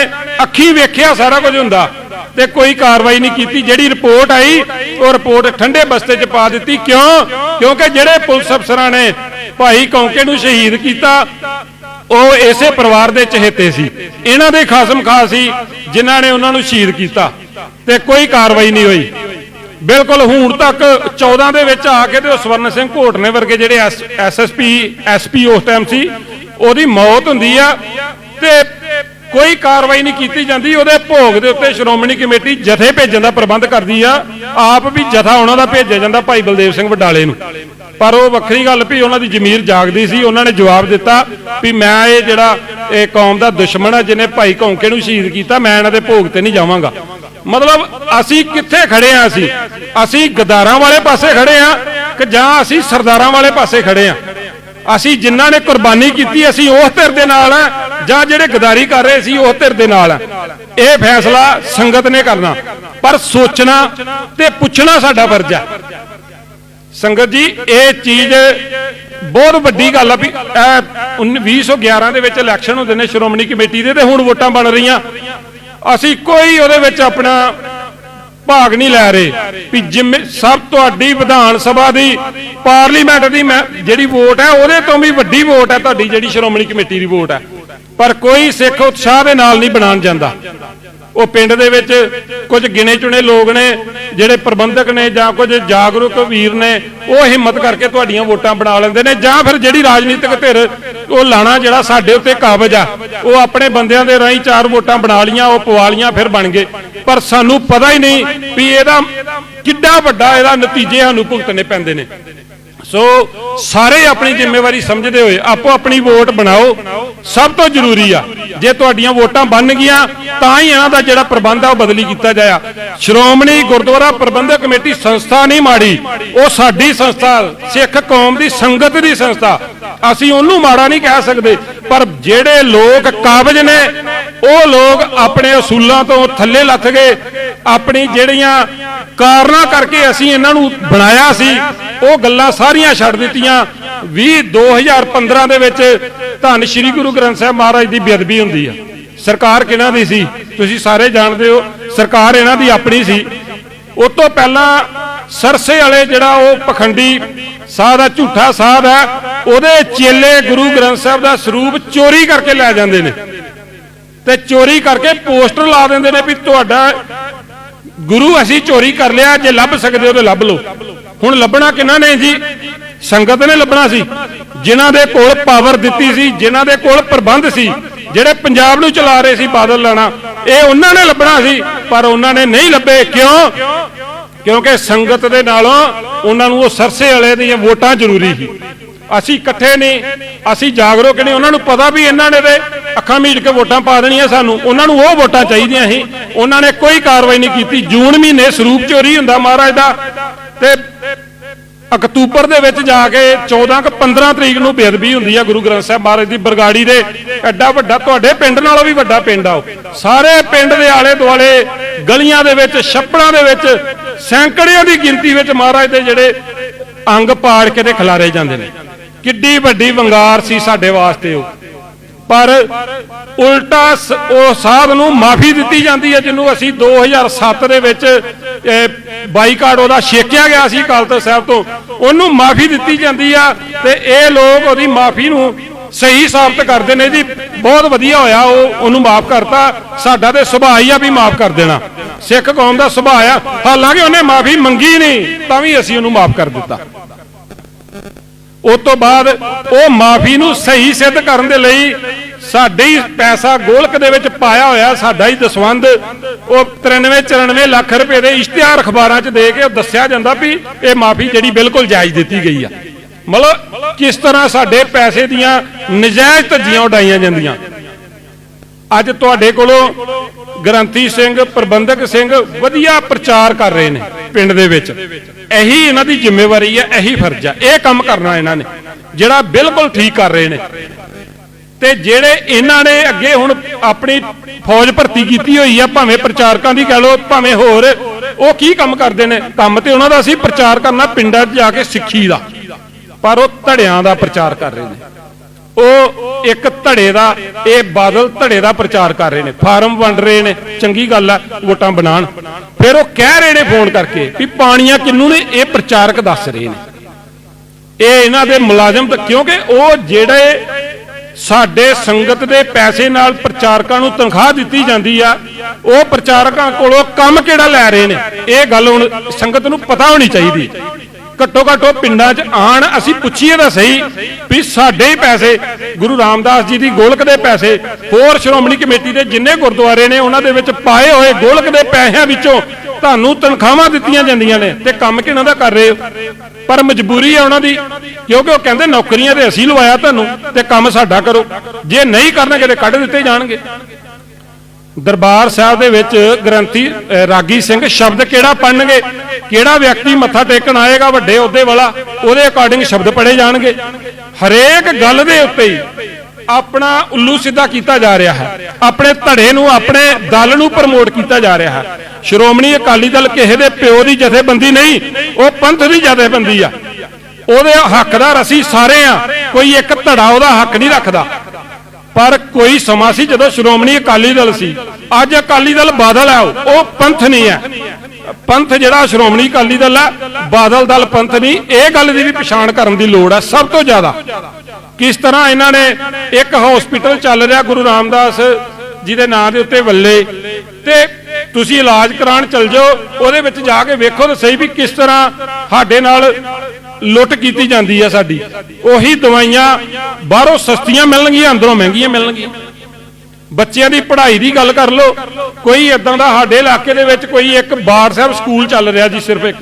ਅੱਖੀ ਵੇਖਿਆ ਸਾਰਾ ਕੁਝ ਹੁੰਦਾ ਤੇ ਕੋਈ ਕਾਰਵਾਈ ਨਹੀਂ ਕੀਤੀ। ਜਿਹੜੀ ਰਿਪੋਰਟ ਆਈ, ਉਹ ਰਿਪੋਰਟ ਠੰਡੇ ਬਸਤੇ 'ਚ ਪਾ ਦਿੱਤੀ। ਕਿਉਂ? ਕਿਉਂਕਿ ਜਿਹੜੇ ਪੁਲਿਸ ਅਫਸਰਾਂ ਨੇ ਭਾਈ ਕੌਂਕੇ ਨੂੰ ਸ਼ਹੀਦ ਕੀਤਾ, ਉਹ ਇਸੇ ਪਰਿਵਾਰ ਦੇ ਚਹੇਤੇ ਸੀ। ਇਹਨਾਂ ਦੇ ਖਾਸਮ ਖਾਸ ਸੀ, ਜਿਨ੍ਹਾਂ ਨੇ ਉਹਨਾਂ ਨੂੰ ਸ਼ਹੀਦ ਕੀਤਾ। ਤੇ ਕੋਈ ਕਾਰਵਾਈ ਨਹੀਂ ਹੋਈ। ਬਿਲਕੁਲ ਹੁਣ ਤੱਕ 14 ਦੇ ਵਿੱਚ ਆ ਕੇ ਤੇ ਉਹ ਸਵਰਨ ਸਿੰਘ ਘੋਟਨੇ ਵਰਗੇ ਜਿਹੜੇ ਐਸਐਸਪੀ ਐਸਪੀ ਉਸ ਟਾਈਮ ਸੀ, ਉਹਦੀ ਮੌਤ ਹੁੰਦੀ ਆ। ਤੇ ਕੋਈ ਕਾਰਵਾਈ ਨਹੀਂ ਕੀਤੀ ਜਾਂਦੀ, ਉਹਦੇ ਭੋਗ ਦੇ ਉੱਤੇ ਸ਼੍ਰੋਮਣੀ ਕਮੇਟੀ ਜਥੇ ਭੇਜਣ ਦਾ ਪ੍ਰਬੰਧ ਕਰਦੀ ਆ। ਆਪ ਵੀ ਜਥਾ ਉਹਨਾਂ ਦਾ ਭੇਜਿਆ ਜਾਂਦਾ ਭਾਈ ਬਲਦੇਵ ਸਿੰਘ ਵਡਾਲੇ ਨੂੰ। ਪਰ ਉਹ ਵੱਖਰੀ ਗੱਲ ਵੀ ਉਹਨਾਂ ਦੀ ਜ਼ਮੀਰ ਜਾਗਦੀ ਸੀ, ਉਹਨਾਂ ਨੇ ਜਵਾਬ ਦਿੱਤਾ ਵੀ ਮੈਂ ਇਹ ਜਿਹੜਾ ਇਹ ਕੌਮ ਦਾ ਦੁਸ਼ਮਣ ਆ, ਜਿਹਨੇ ਭਾਈ ਕੌਂਕੇ ਨੂੰ ਸ਼ਹੀਦ ਕੀਤਾ, ਮੈਂ ਇਹਨਾਂ ਦੇ ਭੋਗ ਤੇ ਨਹੀਂ ਜਾਵਾਂਗਾ। ਮਤਲਬ ਅਸੀਂ ਕਿੱਥੇ ਖੜੇ ਆ ਅਸੀਂ? ਅਸੀਂ ਗਦਾਰਾਂ ਵਾਲੇ ਪਾਸੇ ਖੜੇ ਆ ਕਿ ਜਾਂ ਅਸੀਂ ਸਰਦਾਰਾਂ ਵਾਲੇ ਪਾਸੇ ਖੜੇ ਆ? ਅਸੀਂ ਜਿਨ੍ਹਾਂ ਨੇ ਕੁਰਬਾਨੀ ਕੀਤੀ, ਅਸੀਂ ਉਸ ਧਿਰ ਦੇ ਨਾਲ ਆ ਜਾਂ ਜਿਹੜੇ ਗਦਾਰੀ ਕਰ ਰਹੇ ਸੀ, ਉਸ ਧਿਰ ਦੇ ਨਾਲ ਆ ਇਹ ਫੈਸਲਾ ਸੰਗਤ ਨੇ ਕਰਨਾ। ਪਰ ਸੋਚਣਾ ਤੇ ਪੁੱਛਣਾ ਸਾਡਾ ਫਰਜ਼ ਹੈ। ਸੰਗਤ ਜੀ, ਇਹ ਚੀਜ਼ ਬਹੁਤ ਵੱਡੀ ਗੱਲ ਆ ਵੀ ਇਹ 1911 ਦੇ ਵਿੱਚ ਇਲੈਕਸ਼ਨ ਹੁੰਦੇ ਨੇ, ਸ਼੍ਰੋਮਣੀ ਕਮੇਟੀ ਦੇ, ਤੇ ਹੁਣ ਵੋਟਾਂ ਬਣ ਰਹੀਆਂ। ਅਸੀਂ ਕੋਈ ਉਹਦੇ ਵਿੱਚ ਆਪਣਾ ਭਾਗ ਨਹੀਂ ਲੈ ਰਹੇ। ਵੀ ਜਿੰਮੇ ਸਭ ਤੁਹਾਡੀ ਵਿਧਾਨ ਸਭਾ ਦੀ ਪਾਰਲੀਮੈਂਟ ਦੀ ਜਿਹੜੀ ਵੋਟ ਹੈ ਉਹਦੇ ਤੋਂ ਵੀ ਵੱਡੀ ਵੋਟ ਹੈ ਤੁਹਾਡੀ ਜਿਹੜੀ ਸ਼੍ਰੋਮਣੀ ਕਮੇਟੀ ਦੀ ਵੋਟ ਹੈ। ਪਰ ਕੋਈ ਸਿੱਖ ਉਤਸ਼ਾਹ ਦੇ ਨਾਲ ਨਹੀਂ ਬਣਾਉਣ ਜਾਂਦਾ। ਉਹ ਪਿੰਡ ਦੇ ਵਿੱਚ ਕੁਝ ਗਿਣੇ ਚੁਣੇ ਲੋਕ ਨੇ ਜਿਹੜੇ ਪ੍ਰਬੰਧਕ ਨੇ ਜਾਂ ਕੁਝ ਜਾਗਰੂਕ ਵੀਰ ਨੇ ਉਹ ਹਿੰਮਤ ਕਰਕੇ ਤੁਹਾਡੀਆਂ ਵੋਟਾਂ ਬਣਾ ਲੈਂਦੇ ਨੇ ਜਾਂ ਫਿਰ ਜਿਹੜੀ ਰਾਜਨੀਤਿਕ ਧਿਰ ਉਹ ਲਾਣਾ ਜਿਹੜਾ ਸਾਡੇ ਉੱਤੇ ਕਾਬਜ ਆ ਉਹ ਆਪਣੇ ਬੰਦਿਆਂ ਦੇ ਰਾਹੀਂ ਚਾਰ ਵੋਟਾਂ ਬਣਾ ਲੀਆਂ ਉਹ ਪਵਾ ਲੀਆਂ ਫਿਰ ਬਣ ਗਏ। ਪਰ ਸਾਨੂੰ ਪਤਾ ਹੀ ਨਹੀਂ ਵੀ ਇਹਦਾ ਕਿੱਡਾ ਵੱਡਾ ਇਹਦਾ ਨਤੀਜੇ ਸਾਨੂੰ ਭੁਗਤਣੇ ਪੈਂਦੇ ਨੇ। ਸੋ ਸਾਰੇ ਆਪਣੀ ਜ਼ਿੰਮੇਵਾਰੀ ਸਮਝਦੇ ਹੋਏ ਆਪੋ ਆਪਣੀ ਵੋਟ ਬਣਾਓ, ਸਭ ਤੋਂ ਜ਼ਰੂਰੀ ਆ। ਜੇ ਤੁਹਾਡੀਆਂ ਵੋਟਾਂ ਬਣ ਗਈਆਂ, ਤਾਂ ਹੀ ਇਹਨਾਂ ਦਾ ਜਿਹੜਾ ਪ੍ਰਬੰਧ ਆ ਉਹ ਬਦਲੀ ਕੀਤਾ ਜਾਇਆ। ਸ਼੍ਰੋਮਣੀ ਗੁਰਦੁਆਰਾ ਪ੍ਰਬੰਧਕ ਕਮੇਟੀ ਸੰਸਥਾ ਨਹੀਂ ਮਾੜੀ, ਉਹ ਸਾਡੀ ਸੰਸਥਾ, ਸਿੱਖ ਕੌਮ ਦੀ ਸੰਗਤ ਦੀ ਸੰਸਥਾ। ਅਸੀਂ ਉਹਨੂੰ ਮਾੜਾ ਨਹੀਂ ਕਹਿ ਸਕਦੇ, ਪਰ ਜਿਹੜੇ ਲੋਕ ਕਾਬਜ ਨੇ ਉਹ ਲੋਕ ਆਪਣੇ ਅਸੂਲਾਂ ਤੋਂ ਥੱਲੇ ਲੱਥ ਗਏ। ਆਪਣੀ ਜਿਹੜੀਆਂ ਕਾਰਨਾਂ ਕਰਕੇ ਅਸੀਂ ਇਹਨਾਂ ਨੂੰ ਬਣਾਇਆ ਸੀ, ਉਹ ਗੱਲਾਂ ਸਾਰੀਆਂ ਛੱਡ ਦਿੱਤੀਆਂ। 20 2015 ਦੇ ਵਿੱਚ ਧੰਨ ਸ਼੍ਰੀ ਗੁਰੂ ਗ੍ਰੰਥ ਸਾਹਿਬ ਮਹਾਰਾਜ ਦੀ ਬੇਅਦਬੀ ਹੁੰਦੀ ਆ। ਸਰਕਾਰ ਕਿਹਨਾਂ ਦੀ ਸੀ? ਤੁਸੀਂ ਸਾਰੇ ਜਾਣਦੇ ਹੋ, ਸਰਕਾਰ ਇਹਨਾਂ ਦੀ ਆਪਣੀ ਸੀ। ਉਸ ਤੋਂ ਪਹਿਲਾਂ ਸਰਸੇ ਵਾਲੇ ਜਿਹੜਾ ਉਹ ਪਖੰਡੀ ਸਾਧ ਦਾ ਝੂਠਾ ਸਾਧ ਹੈ ਉਹਦੇ ਚੇਲੇ ਗੁਰੂ ਗ੍ਰੰਥ ਸਾਹਿਬ ਦਾ ਸਰੂਪ ਚੋਰੀ ਕਰਕੇ ਲੈ ਜਾਂਦੇ ਨੇ। ਤੇ ਚੋਰੀ ਕਰਕੇ ਪੋਸਟਰ ਲਾ ਦਿੰਦੇ ਨੇ ਵੀ ਤੁਹਾਡਾ ਗੁਰੂ ਅਸੀਂ ਚੋਰੀ ਕਰ ਲਿਆ, ਜੇ ਲੱਭ ਸਕਦੇ ਹੋ ਤੇ ਲੱਭ ਲਓ। ਹੁਣ ਲੱਭਣਾ ਕਿਹਨਾਂ ਨੇ ਜੀ? ਸੰਗਤ ਨੇ ਲੱਭਣਾ ਸੀ। ਜਿਨ੍ਹਾਂ ਦੇ ਕੋਲ ਪਾਵਰ ਦਿੱਤੀ ਸੀ, ਜਿਨ੍ਹਾਂ ਦੇ ਕੋਲ ਪ੍ਰਬੰਧ ਸੀ, ਜਿਹੜੇ ਪੰਜਾਬ ਨੂੰ ਚਲਾ ਰਹੇ ਸੀ ਬਾਦਲ ਲਾਣਾ, ਇਹ ਉਹਨਾਂ ਨੇ ਲੱਭਣਾ ਸੀ, ਪਰ ਉਹਨਾਂ ਨੇ ਨਹੀਂ ਲੱਭੇ। ਕਿਉਂ? ਕਿਉਂਕਿ ਸੰਗਤ ਦੇ ਨਾਲੋਂ ਉਹਨਾਂ ਨੂੰ ਉਹ ਸਰਸੇ ਵਾਲੇ ਦੀਆਂ ਵੋਟਾਂ ਜ਼ਰੂਰੀ ਸੀ। ਅਸੀਂ ਇਕੱਠੇ ਨਹੀਂ, ਅਸੀਂ ਜਾਗਰੂਕ ਨਹੀਂ, ਉਹਨਾਂ ਨੂੰ ਪਤਾ ਵੀ ਇਹਨਾਂ ਨੇ ਤੇ ਅੱਖਾਂ ਮੀਟ ਕੇ ਵੋਟਾਂ ਪਾ ਦੇਣੀਆਂ ਸਾਨੂੰ। ਉਹਨਾਂ ਨੂੰ ਉਹ ਵੋਟਾਂ ਚਾਹੀਦੀਆਂ ਸੀ। ਉਹਨਾਂ ਨੇ ਕੋਈ ਕਾਰਵਾਈ ਨਹੀਂ ਕੀਤੀ। ਜੂਨ ਮਹੀਨੇ ਸਰੂਪ ਚੋਰੀ ਹੁੰਦਾ ਮਹਾਰਾਜ ਦਾ। ਤੇ ਅਕਤੂਬਰ ਦੇ ਵਿੱਚ ਜਾ ਕੇ 14 ਕ 15 ਤਰੀਕ ਨੂੰ ਬੇਅਦਬੀ ਹੁੰਦੀ ਆ ਗੁਰੂ ਗ੍ਰੰਥ ਸਾਹਿਬ ਮਹਾਰਾਜ ਦੀ ਬਰਗਾੜੀ ਦੇ। ਐਡਾ ਵੱਡਾ ਤੁਹਾਡੇ ਪਿੰਡ ਨਾਲੋਂ ਵੀ ਵੱਡਾ ਪਿੰਡ ਆ ਉਹ। ਸਾਰੇ ਪਿੰਡ ਦੇ ਆਲੇ ਦੁਆਲੇ ਗਲੀਆਂ ਦੇ ਵਿੱਚ, ਛੱਪੜਾਂ ਦੇ ਵਿੱਚ, ਸੈਂਕੜਿਆਂ ਦੀ ਗਿਣਤੀ ਵਿੱਚ ਮਹਾਰਾਜ ਦੇ ਜਿਹੜੇ ਅੰਗ ਪਾੜ ਕੇ ਤੇ ਖਿਲਾਰੇ ਜਾਂਦੇ ਨੇ। ਕਿੱਡੀ ਵੱਡੀ ਵੰਗਾਰ ਸੀ ਸਾਡੇ ਵਾਸਤੇ ਉਹ। ਪਰ ਉਲਟਾ ਉਹ ਸਾਹਿਬ ਨੂੰ ਮਾਫੀ ਦਿੱਤੀ ਜਾਂਦੀ ਹੈ, ਜਿਹਨੂੰ ਅਸੀਂ 2007 ਦੇ ਵਿੱਚ ਬਾਈਕਾਟ ਉਹਦਾ ਛੇਕਿਆ ਗਿਆ ਸੀ ਅਕਾਲ ਸਾਹਿਬ ਤੋਂ। ਉਹਨੂੰ ਮਾਫੀ ਦਿੱਤੀ ਜਾਂਦੀ ਆ ਤੇ ਇਹ ਲੋਕ ਉਹਦੀ ਮਾਫੀ ਨੂੰ ਸਹੀ ਸਾਬਤ ਕਰਦੇ ਨੇ ਜੀ। ਬਹੁਤ ਵਧੀਆ ਹੋਇਆ ਉਹ, ਉਹਨੂੰ ਮਾਫ ਕਰਤਾ। ਸਾਡਾ ਤੇ ਸੁਭਾਅ ਹੀ ਆ ਵੀ ਮਾਫ ਕਰ ਦੇਣਾ। ਸਿੱਖ ਕੌਮ ਦਾ ਸੁਭਾਅ ਆ। ਹਾਲਾਂਕਿ ਉਹਨੇ ਮਾਫੀ ਮੰਗੀ ਨਹੀਂ, ਤਾਂ ਵੀ ਅਸੀਂ ਉਹਨੂੰ ਮਾਫ ਕਰ ਦਿੱਤਾ। ਉਸ ਤੋਂ ਬਾਅਦ ਉਹ ਮਾਫੀ ਨੂੰ ਸਹੀ ਸਿੱਧ ਕਰਨ ਦੇ ਲਈ ਸਾਡੇ ਹੀ ਪੈਸਾ ਗੋਲਕ ਦੇ ਵਿੱਚ ਪਾਇਆ ਹੋਇਆ, ਸਾਡਾ ਹੀ ਦਸਵੰਦ ਉਹ 93 94 ਲੱਖ ਰੁਪਏ ਦੇ ਇਸ਼ਤਿਹਾਰ ਅਖਬਾਰਾਂ 'ਚ ਦੇ ਕੇ ਉਹ ਦੱਸਿਆ ਜਾਂਦਾ ਵੀ ਇਹ ਮਾਫੀ ਜਿਹੜੀ ਬਿਲਕੁਲ ਜਾਇਜ਼ ਦਿੱਤੀ ਗਈ ਆ। ਮਤਲਬ ਕਿਸ ਤਰ੍ਹਾਂ ਸਾਡੇ ਪੈਸੇ ਦੀਆਂ ਨਜਾਇਜ਼ ਧੱਜੀਆਂ ਉਡਾਈਆਂ ਜਾਂਦੀਆਂ। ਅੱਜ ਤੁਹਾਡੇ ਕੋਲੋਂ ਗ੍ਰੰਥੀ ਸਿੰਘ, ਪ੍ਰਬੰਧਕ ਸਿੰਘ ਵਧੀਆ ਪ੍ਰਚਾਰ ਕਰ ਰਹੇ ਨੇ ਪਿੰਡ ਦੇ ਵਿੱਚ। ਇਹੀ ਇਹਨਾਂ ਦੀ ਜ਼ਿੰਮੇਵਾਰੀ ਹੈ ਇਹੀ ਫਰਜ਼ ਹੈ ਇਹ ਕੰਮ ਕਰਨਾ ਇਹਨਾਂ ਨੇ, ਜਿਹੜਾ ਬਿਲਕੁਲ ਠੀਕ ਕਰ ਰਹੇ ਨੇ। ਤੇ ਜਿਹੜੇ ਇਹਨਾਂ ਨੇ ਅੱਗੇ ਹੁਣ ਆਪਣੀ ਫੌਜ ਭਰਤੀ ਕੀਤੀ ਹੋਈ ਆ, ਭਾਵੇਂ ਪ੍ਰਚਾਰਕਾਂ ਦੀ ਕਹਿ ਲਓ, ਭਾਵੇਂ ਹੋਰ, ਉਹ ਕੀ ਕੰਮ ਕਰਦੇ ਨੇ? ਕੰਮ ਤੇ ਉਹਨਾਂ ਦਾ ਅਸੀਂ ਪ੍ਰਚਾਰ ਕਰਨਾ ਪਿੰਡਾਂ 'ਚ ਜਾ ਕੇ ਸਿੱਖੀ ਦਾ। ਪਰ ਉਹ ਧੜਿਆਂ ਦਾ ਪ੍ਰਚਾਰ ਕਰ ਰਹੇ ਨੇ। ਉਹ ਇੱਕ ਧੜੇ ਦਾ, ਇਹ ਬਾਦਲ ਧੜੇ ਦਾ ਪ੍ਰਚਾਰ ਕਰ ਰਹੇ ਨੇ। ਫਾਰਮ ਵੰਡ ਰਹੇ ਨੇ। ਚੰਗੀ ਗੱਲ ਆ, ਵੋਟਾਂ ਬਣਾਣ ਫਿਰ ਉਹ ਕਹਿ ਰਹੇ ਨੇ ਫੋਨ ਕਰਕੇ ਵੀ ਪਾਣੀਆਂ ਕਿੰਨੂ ਨੇ? ਇਹ ਪ੍ਰਚਾਰਕ ਦੱਸ ਰਹੇ ਨੇ। ਇਹ ਇਹਨਾਂ ਦੇ ਮੁਲਾਜ਼ਮ ਕਿਉਂਕਿ ਉਹ ਜਿਹੜੇ ਸਾਡੇ ਸੰਗਤ ਦੇ ਪੈਸੇ ਨਾਲ ਪ੍ਰਚਾਰਕਾਂ ਨੂੰ ਤਨਖਾਹ ਦਿੱਤੀ ਜਾਂਦੀ ਆ। ਉਹ ਪ੍ਰਚਾਰਕਾਂ ਕੋਲੋਂ ਕੰਮ ਕਿਹੜਾ ਲੈ ਰਹੇ ਨੇ? ਇਹ ਗੱਲ ਹੁਣ ਸੰਗਤ ਨੂੰ ਪਤਾ ਹੋਣੀ ਚਾਹੀਦੀ। ਘੱਟੋ ਘੱਟ ਉਹ ਪਿੰਡਾਂ 'ਚ ਆਣ, ਅਸੀਂ ਪੁੱਛੀਏ ਤਾਂ ਸਹੀ ਵੀ ਸਾਡੇ ਹੀ ਪੈਸੇ, ਗੁਰੂ ਰਾਮਦਾਸ ਜੀ ਦੀ ਗੋਲਕ ਦੇ ਪੈਸੇ, ਹੋਰ ਸ਼੍ਰੋਮਣੀ ਕਮੇਟੀ ਦੇ ਜਿੰਨੇ ਗੁਰਦੁਆਰੇ ਨੇ, ਉਹਨਾਂ ਦੇ ਵਿੱਚ ਪਾਏ ਹੋਏ ਗੋਲਕ ਦੇ ਪੈਸਿਆਂ ਵਿੱਚੋਂ ਤੁਹਾਨੂੰ ਤਨਖਾਹਾਂ ਦਿੱਤੀਆਂ ਜਾਂਦੀਆਂ ਨੇ ਤੇ ਕੰਮ ਕਿਹਨਾਂ ਦਾ ਕਰ ਰਹੇ ਹੋ? ਪਰ ਮਜਬੂਰੀ ਹੈ ਉਹਨਾਂ ਦੀ, ਕਿਉਂਕਿ ਉਹ ਕਹਿੰਦੇ ਨੌਕਰੀਆਂ ਤੇ ਅਸੀਂ ਲਵਾਇਆ ਤੁਹਾਨੂੰ ਤੇ ਕੰਮ ਸਾਡਾ ਕਰੋ। ਜੇ ਨਹੀਂ ਕਰਨਗੇ ਤੇ ਕੱਢ ਦਿੱਤੇ ਜਾਣਗੇ। ਦਰਬਾਰ ਸਾਹਿਬ ਦੇ ਵਿੱਚ ਗ੍ਰੰਥੀ ਰਾਗੀ ਸਿੰਘ ਸ਼ਬਦ ਕਿਹੜਾ ਪੜਨਗੇ ਕਿਹੜਾ ਵਿਅਕਤੀ ਮੱਥਾ ਟੇਕਣ ਆਏਗਾ ਵੱਡੇ ਅਹੁਦੇ ਵਾਲਾ? ਉਹਦੇ ਅਕੋਰਡਿੰਗ ਸ਼ਬਦ ਪੜੇ ਜਾਣਗੇ। ਹਰੇਕ ਗੱਲ ਦੇ ਉੱਤੇ ਹੀ ਆਪਣਾ ਉੱਲੂ ਸਿੱਧਾ ਕੀਤਾ ਜਾ ਰਿਹਾ ਹੈ। ਆਪਣੇ ਧੜੇ ਨੂੰ, ਆਪਣੇ ਦਲ ਨੂੰ ਪ੍ਰਮੋਟ ਕੀਤਾ ਜਾ ਰਿਹਾ ਹੈ। ਸ਼੍ਰੋਮਣੀ ਅਕਾਲੀ ਦਲ ਕਿਸੇ ਦੇ ਪਿਓ ਦੀ ਜਥੇਬੰਦੀ ਨਹੀਂ, ਉਹ ਪੰਥ ਦੀ ਜਥੇਬੰਦੀ ਆ। ਉਹਦੇ ਹੱਕਦਾਰ ਅਸੀਂ ਸਾਰੇ ਆ, ਕੋਈ ਇੱਕ ਧੜਾ ਉਹਦਾ ਹੱਕ ਨਹੀਂ ਰੱਖਦਾ। ਪਰ ਕੋਈ ਸਮਾਂ ਸੀ ਜਦੋਂ ਸ਼੍ਰੋਮਣੀ ਅਕਾਲੀ ਦਲ ਸੀ। ਅੱਜ ਅਕਾਲੀ ਦਲ ਬਾਦਲ ਹੈ ਉਹ ਪੰਥ ਨਹੀਂ ਹੈ। ਪੰਥ ਜਿਹੜਾ ਸ਼੍ਰੋਮਣੀ ਅਕਾਲੀ ਦਲ ਹੈ, ਬਾਦਲ ਦਲ, ਪੰਥ ਨਹੀਂ, ਇਹ ਗੱਲ ਦੀ ਵੀ ਪਛਾਣ ਕਰਨ ਦੀ ਲੋੜ ਹੈ ਸਭ ਤੋਂ ਜ਼ਿਆਦਾ। ਕਿਸ ਤਰ੍ਹਾਂ ਇਹਨਾਂ ਨੇ ਇੱਕ ਹਸਪੀਟਲ ਚੱਲ ਰਿਹਾ ਗੁਰੂ ਰਾਮਦਾਸ ਜਿਹਦੇ ਨਾਂ ਦੇ ਉੱਤੇ ਵੱਲੇ, ਤੇ ਤੁਸੀਂ ਇਲਾਜ ਕਰਾਉਣ ਚੱਲ ਜਾਓ, ਉਹਦੇ ਵਿੱਚ ਜਾ ਕੇ ਵੇਖੋ ਤਾਂ ਸਹੀ ਵੀ ਕਿਸ ਤਰ੍ਹਾਂ ਸਾਡੇ ਨਾਲ ਲੁੱਟ ਕੀਤੀ ਜਾਂਦੀ ਹੈ ਸਾਡੀ। ਉਹੀ ਦਵਾਈਆਂ ਬਾਹਰੋਂ ਸਸਤੀਆਂ ਮਿਲਣਗੀਆਂ, ਅੰਦਰੋਂ ਮਹਿੰਗੀਆਂ ਮਿਲਣਗੀਆਂ। ਬੱਚਿਆਂ ਦੀ ਪੜ੍ਹਾਈ ਦੀ ਗੱਲ ਕਰ ਲਓ, ਕੋਈ ਇਦਾਂ ਦਾ ਸਾਡੇ ਇਲਾਕੇ ਦੇ ਵਿੱਚ ਕੋਈ ਇੱਕ ਬਾੜ ਸਾਹਿਬ ਸਕੂਲ ਚੱਲ ਰਿਹਾ ਜੀ ਸਿਰਫ ਇੱਕ।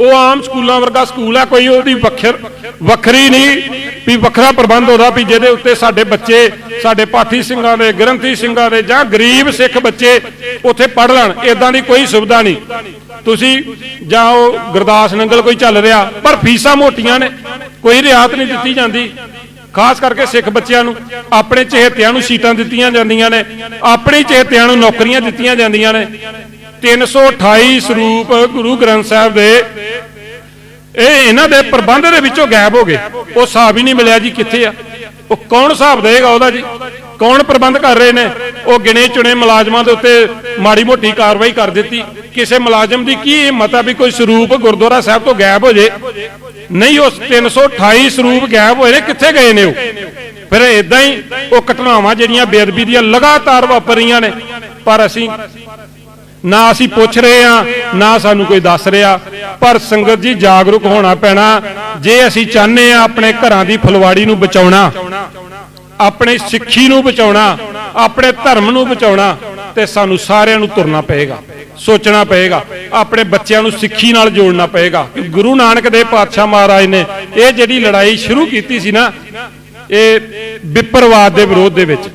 ਉਹ ਆਮ ਸਕੂਲਾਂ ਵਰਗਾ ਸਕੂਲ ਹੈ ਕੋਈ ਉਹਦੀ ਵੱਖਰ ਵੱਖਰੀ ਨਹੀਂ ਵੀ ਵੱਖਰਾ ਪ੍ਰਬੰਧ ਉਹਦਾ ਵੀ ਜਿਹਦੇ ਉੱਤੇ ਸਾਡੇ ਬੱਚੇ, ਸਾਡੇ ਪਾਠੀ ਸਿੰਘਾਂ ਦੇ, ਗ੍ਰੰਥੀ ਸਿੰਘਾਂ ਦੇ ਜਾਂ ਗਰੀਬ ਸਿੱਖ ਬੱਚੇ ਉੱਥੇ ਪੜ੍ਹ ਲੈਣ। ਇਦਾਂ ਦੀ ਕੋਈ ਸੁਵਿਧਾ ਨਹੀਂ। ਤੁਸੀਂ ਜਾਂ ਉਹ ਗੁਰਦਾਸ ਨੰਗਲ ਕੋਈ ਚੱਲ ਰਿਹਾ, ਪਰ ਫੀਸਾਂ ਮੋਟੀਆਂ ਨੇ। ਕੋਈ ਰਿਆਤ ਨਹੀਂ ਦਿੱਤੀ ਜਾਂਦੀ। ਖਾਸ ਕਰਕੇ ਸਿੱਖ ਬੱਚਿਆਂ ਨੂੰ, ਆਪਣੇ ਚਹੇਤਿਆਂ ਨੂੰ ਸੀਟਾਂ ਦਿੱਤੀਆਂ ਜਾਂਦੀਆਂ ਨੇ, ਆਪਣੇ ਚਹੇਤਿਆਂ ਨੂੰ ਨੌਕਰੀਆਂ ਦਿੱਤੀਆਂ ਜਾਂਦੀਆਂ ਨੇ। 328 ਸਰੂਪ ਗੁਰੂ ਗ੍ਰੰਥ ਸਾਹਿਬ ਦੇ, ਇਹ ਇਹਨਾਂ ਦੇ ਪ੍ਰਬੰਧ ਦੇ ਵਿੱਚੋਂ ਗਾਇਬ ਹੋ ਗਏ। ਉਹ ਹਿਸਾਬ ਹੀ ਨਹੀਂ ਮਿਲਿਆ ਜੀ ਕਿੱਥੇ ਆ। ਉਹ ਕੌਣ ਹਿਸਾਬ ਦੇਗਾ ਉਹਦਾ ਜੀ? ਕੌਣ ਪ੍ਰਬੰਧ ਕਰ ਰਹੇ ਨੇ? ਉਹ ਗਿਣੇ ਚੁਣੇ ਮੁਲਾਜ਼ਮਾਂ ਦੇ ਉੱਤੇ ਮਾੜੀ ਮੋਟੀ ਕਾਰਵਾਈ ਕਰ ਦਿੱਤੀ। ਕਿਸੇ ਮੁਲਾਜ਼ਮ ਦੀ ਕੀ ਹਿੰਮਤ ਆ ਵੀ ਕੋਈ ਸਰੂਪ ਗੁਰਦੁਆਰਾ ਸਾਹਿਬ ਤੋਂ ਗਾਇਬ ਹੋ ਜੇ? ਨਹੀਂ ਉਸ 328 ਸਰੂਪ ਗਾਇਬ ਹੋਏ ਨੇ, ਕਿੱਥੇ ਗਏ ਨੇ ਉਹ? ਫਿਰ ਇਦਾਂ ਹੀ ਉਹ ਘਟਨਾਵਾਂ ਜਿਹੜੀਆਂ ਬੇਅਦਬੀ ਦੀਆਂ ਲਗਾਤਾਰ ਵਾਪਰ ਰਹੀਆਂ ਨੇ, ਪਰ ਅਸੀਂ ਨਾ ਅਸੀਂ ਪੁੱਛ ਰਹੇ ਆ ਨਾ ਸਾਨੂੰ ਕੋਈ ਦੱਸ ਰਿਹਾ। ਪਰ ਸੰਗਤ ਜੀ, ਜਾਗਰੂਕ ਹੋਣਾ ਪੈਣਾ, ਜੇ ਅਸੀਂ ਚਾਹੁੰਦੇ ਆ ਆਪਣੇ ਘਰਾਂ ਦੀ ਫੁਲਵਾੜੀ ਨੂੰ ਬਚਾਉਣਾ, ਆਪਣੇ ਸਿੱਖੀ ਨੂੰ ਬਚਾਉਣਾ, ਆਪਣੇ ਧਰਮ ਨੂੰ ਬਚਾਉਣਾ, ਤੇ ਸਾਨੂੰ ਸਾਰਿਆਂ ਨੂੰ ਤੁਰਨਾ ਪਏਗਾ। ਸੋਚਣਾ ਪਏਗਾ, ਆਪਣੇ ਬੱਚਿਆਂ ਨੂੰ ਸਿੱਖੀ ਨਾਲ ਜੋੜਨਾ ਪਏਗਾ। ਕਿ ਗੁਰੂ ਨਾਨਕ ਦੇਵ ਪਾਤਸ਼ਾਹ ਮਹਾਰਾਜ ਨੇ ਇਹ ਜਿਹੜੀ ਲੜਾਈ ਸ਼ੁਰੂ ਕੀਤੀ ਸੀ ਨਾ, ਇਹ ਵਿਪਰਵਾਦ ਦੇ ਵਿਰੋਧ ਦੇ ਵਿੱਚ।